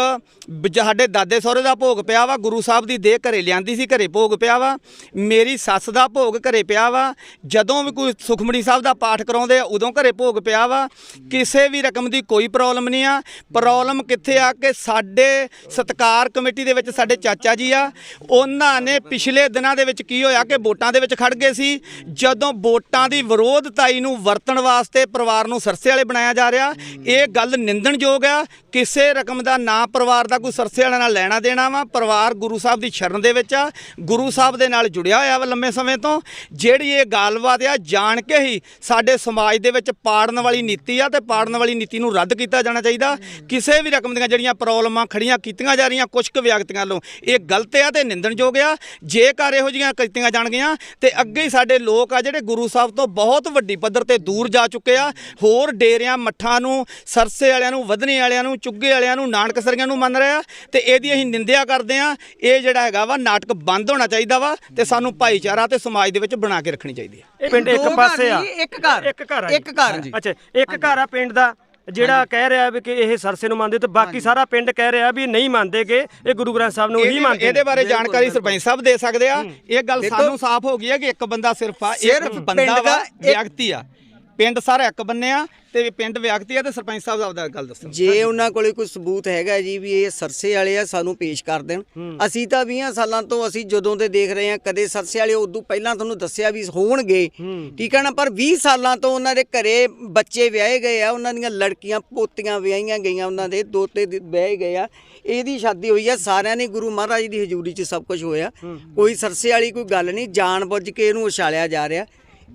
ਸਾਡੇ ਦਾਦੇ ਸਹੁਰੇ ਦਾ ਭੋਗ ਪਿਆ ਵਾ, ਗੁਰੂ ਸਾਹਿਬ ਦੀ ਦੇਹ ਘਰੇ ਲਿਆਂਦੀ ਸੀ, ਘਰੇ ਭੋਗ ਪਿਆ ਵਾ। ਮੇਰੀ ਸੱਸ ਦਾ ਭੋਗ ਘਰੇ ਪਿਆ ਵਾ। ਜਦੋਂ ਵੀ ਕੋਈ ਸੁਖਮਣੀ ਸਾਹਿਬ ਦਾ ਪਾਠ ਕਰਾਉਂਦੇ ਆ, ਉਦੋਂ ਘਰੇ ਭੋਗ ਪਿਆ ਵਾ। ਕਿਸੇ ਵੀ ਰਕਮ ਦੀ ਕੋਈ ਪ੍ਰੋਬਲਮ ਨਹੀਂ ਆ। ਪ੍ਰੋਬਲਮ ਕਿੱਥੇ ਆ ਕਿ ਸਾਡੇ ਸਤਕਾਰ ਕਮੇਟੀ ਦੇ ਵਿੱਚ ਸਾਡੇ ਚਾਚਾ ਜੀ ਆ। ਉਹਨਾਂ ਨੇ ਪਿਛਲੇ ਦਿਨਾਂ ਦੇ ਵਿੱਚ ਕੀ ਹੋਇਆ ਕਿ ਵੋਟਾਂ ਦੇ ਵਿੱਚ ਖੜ ਗਏ ਸੀ। ਜਦੋਂ ਵੋਟਾਂ ਦੀ ਵਿਰੋਧਤਾਈ ਨੂੰ ਵਰਤਣ ਵਾਸਤੇ ਤੇ ਪਰਿਵਾਰ ਨੂੰ ਸਰਸੇ ਵਾਲੇ ਬਣਾਇਆ ਜਾ ਰਿਹਾ। ਇਹ ਗੱਲ ਨਿੰਦਣਯੋਗ ਆ। ਕਿਸੇ ਰਕਮ ਦਾ ਨਾ ਪਰਿਵਾਰ ਦਾ ਕੋਈ ਸਰਸੇ ਵਾਲਿਆਂ ਨਾਲ ਲੈਣਾ ਦੇਣਾ ਵਾ। ਪਰਿਵਾਰ ਗੁਰੂ ਸਾਹਿਬ ਦੀ ਸ਼ਰਨ ਦੇ ਵਿੱਚ ਆ। ਗੁਰੂ ਸਾਹਿਬ ਦੇ ਨਾਲ ਜੁੜਿਆ ਹੋਇਆ ਵਾ ਲੰਮੇ ਸਮੇਂ ਤੋਂ। ਜਿਹੜੀ ਇਹ ਗੱਲਬਾਤ ਆ, ਜਾਣ ਕੇ ਹੀ ਸਾਡੇ ਸਮਾਜ ਦੇ ਵਿੱਚ ਪਾੜਨ ਵਾਲੀ ਨੀਤੀ ਆ ਤੇ ਪਾੜਨ ਵਾਲੀ ਨੀਤੀ ਨੂੰ ਰੱਦ ਕੀਤਾ ਜਾਣਾ ਚਾਹੀਦਾ। ਕਿਸੇ ਵੀ ਰਕਮ ਦੀਆਂ ਜਿਹੜੀਆਂ ਪ੍ਰੋਬਲਮਾਂ ਖੜੀਆਂ ਕੀਤੀਆਂ ਜਾ ਰਹੀਆਂ ਕੁਝ ਕੁ ਵਿਅਕਤੀਆਂ ਵੱਲੋਂ, ਇਹ ਗਲਤ ਆ ਤੇ ਨਿੰਦਣਯੋਗ ਆ। ਜੇਕਰ ਇਹੋ ਜਿਹੀਆਂ ਕੀਤੀਆਂ ਜਾਣਗੀਆਂ ਤੇ ਅੱਗੇ ਹੀ ਸਾਡੇ ਲੋਕ ਆ ਜਿਹੜੇ ਗੁਰੂ ਸਾਹਿਬ ਤੋਂ ਬਹੁਤ ਵੱਡੀ ਪੱਧਰ ਤੇ ਦੂਰ ਜਾ ਚੁੱਕੇ ਆ ਹੋਰ ਡੇਰਿਆਂ ਮੱਠਾਂ ਨੂੰ ਸਰਸੇ ਵਾਲਿਆਂ ਨੂੰ ਵਧਨੇ ਵਾਲਿਆਂ ਨੂੰ ਚੁੱਗੇ ਵਾਲਿਆਂ ਨੂੰ ਨਾਨਕਸਰੀਆਂ ਨੂੰ ਮੰਨ ਰਿਹਾ। ਤੇ ਇਹਦੀ ਅਸੀਂ ਨਿੰਦਿਆ ਕਰਦੇ ਆ ਇਹ ਜਿਹੜਾ ਹੈਗਾ ਵਾ ਨਾਟਕ ਬੰਦ ਹੋਣਾ ਚਾਹੀਦਾ ਵਾ ਤੇ ਸਾਨੂੰ ਭਾਈਚਾਰਾ ਤੇ ਸਮਾਜ ਦੇ ਵਿੱਚ ਬਣਾ ਕੇ ਰੱਖਣੀ ਚਾਹੀਦੀ ਹੈ।
ਪਿੰਡ ਇੱਕ ਪਾਸੇ ਆ।
ਇੱਕ ਘਰ।
ਇੱਕ ਘਰ
ਇੱਕ ਘਰ।
ਅੱਛਾ ਇੱਕ ਘਰ ਆ ਪਿੰਡ ਦਾ ਜਿਹੜਾ ਕਹਿ ਰਿਹਾ ਵੀ ਕਿ ਇਹ ਸਰਸੇ ਨੂੰ ਮੰਨਦੇ ਤੇ ਬਾਕੀ ਸਾਰਾ ਪਿੰਡ ਕਹਿ ਰਿਹਾ ਵੀ ਨਹੀਂ ਮੰਨਦੇਗੇ ਇਹ ਗੁਰੂ ਗ੍ਰੰਥ ਸਾਹਿਬ ਨੂੰ ਹੀ
ਇਹਦੇ
ਮੰਨਦੇ
ਇਹਦੇ ਬਾਰੇ ਜਾਣਕਾਰੀ ਸਰਪੰਚ ਸਾਹਿਬ ਦੇ ਸਕਦੇ ਆ। ਇਹ ਗੱਲ ਸਾਨੂੰ ਸਾਫ਼ ਹੋ ਗਈ ਹੈ ਕਿ ਇੱਕ ਬੰਦਾ ਸਿਰਫ ਆ ਇੱਕ
ਸਿਰਫ
ਬੰਦਾ ਵਾ ਵਿਅਕਤੀ ਆ। ਪਿੰਡ ਸਾਰਾ ਇੱਕ ਬੰਨੇ ਆ ਤੇ ਪਿੰਡ ਵਿਅਕਤੀ ਆ ਤੇ ਸਰਪੰਚ ਸਾਹਿਬ ਆਪਦਾ ਗੱਲ ਦੱਸਣ
ਜੇ ਉਹਨਾਂ ਕੋਲੇ ਕੋਈ ਸਬੂਤ ਹੈਗਾ ਜੀ ਵੀ ਇਹ ਸਰਸੇ ਵਾਲੇ ਆ ਸਾਨੂੰ ਪੇਸ਼ ਕਰ ਦੇਣ। ਅਸੀਂ ਤਾਂ 20 ਸਾਲਾਂ ਤੋਂ ਅਸੀਂ ਜਦੋਂ ਦੇ ਦੇਖ ਰਹੇ ਹਾਂ ਕਦੇ ਸਰਸੇ ਵਾਲੇ ਉਦੋਂ ਪਹਿਲਾਂ ਤੁਹਾਨੂੰ ਦੱਸਿਆ ਵੀ ਹੋਣਗੇ। ਠੀਕ ਹੈ ਨਾ ਪਰ 20 ਸਾਲਾਂ ਤੋਂ ਉਹਨਾਂ ਦੇ ਘਰੇ ਬੱਚੇ ਵਿਆਹੇ ਗਏ ਆ ਉਹਨਾਂ ਦੀਆਂ ਲੜਕੀਆਂ ਪੋਤੀਆਂ ਵਿਆਹੀਆਂ ਗਈਆਂ ਉਹਨਾਂ ਦੇ ਦੋਤੇ ਵਿਆਹੇ ਗਏ ਆ। ਇਹਦੀ ਸ਼ਾਦੀ ਹੋਈ ਆ ਸਾਰਿਆਂ ਨੇ ਗੁਰੂ ਮਹਾਰਾਜ ਦੀ ਹਜ਼ੂਰੀ 'ਚ ਸਭ ਕੁਝ ਹੋਇਆ। ਕੋਈ ਸਰਸੇ ਵਾਲੀ ਕੋਈ ਗੱਲ ਨਹੀਂ ਜਾਣ ਬੁੱਝ ਕੇ ਇਹਨੂੰ ਉਛਾਲਿਆ ਜਾ ਰਿਹਾ।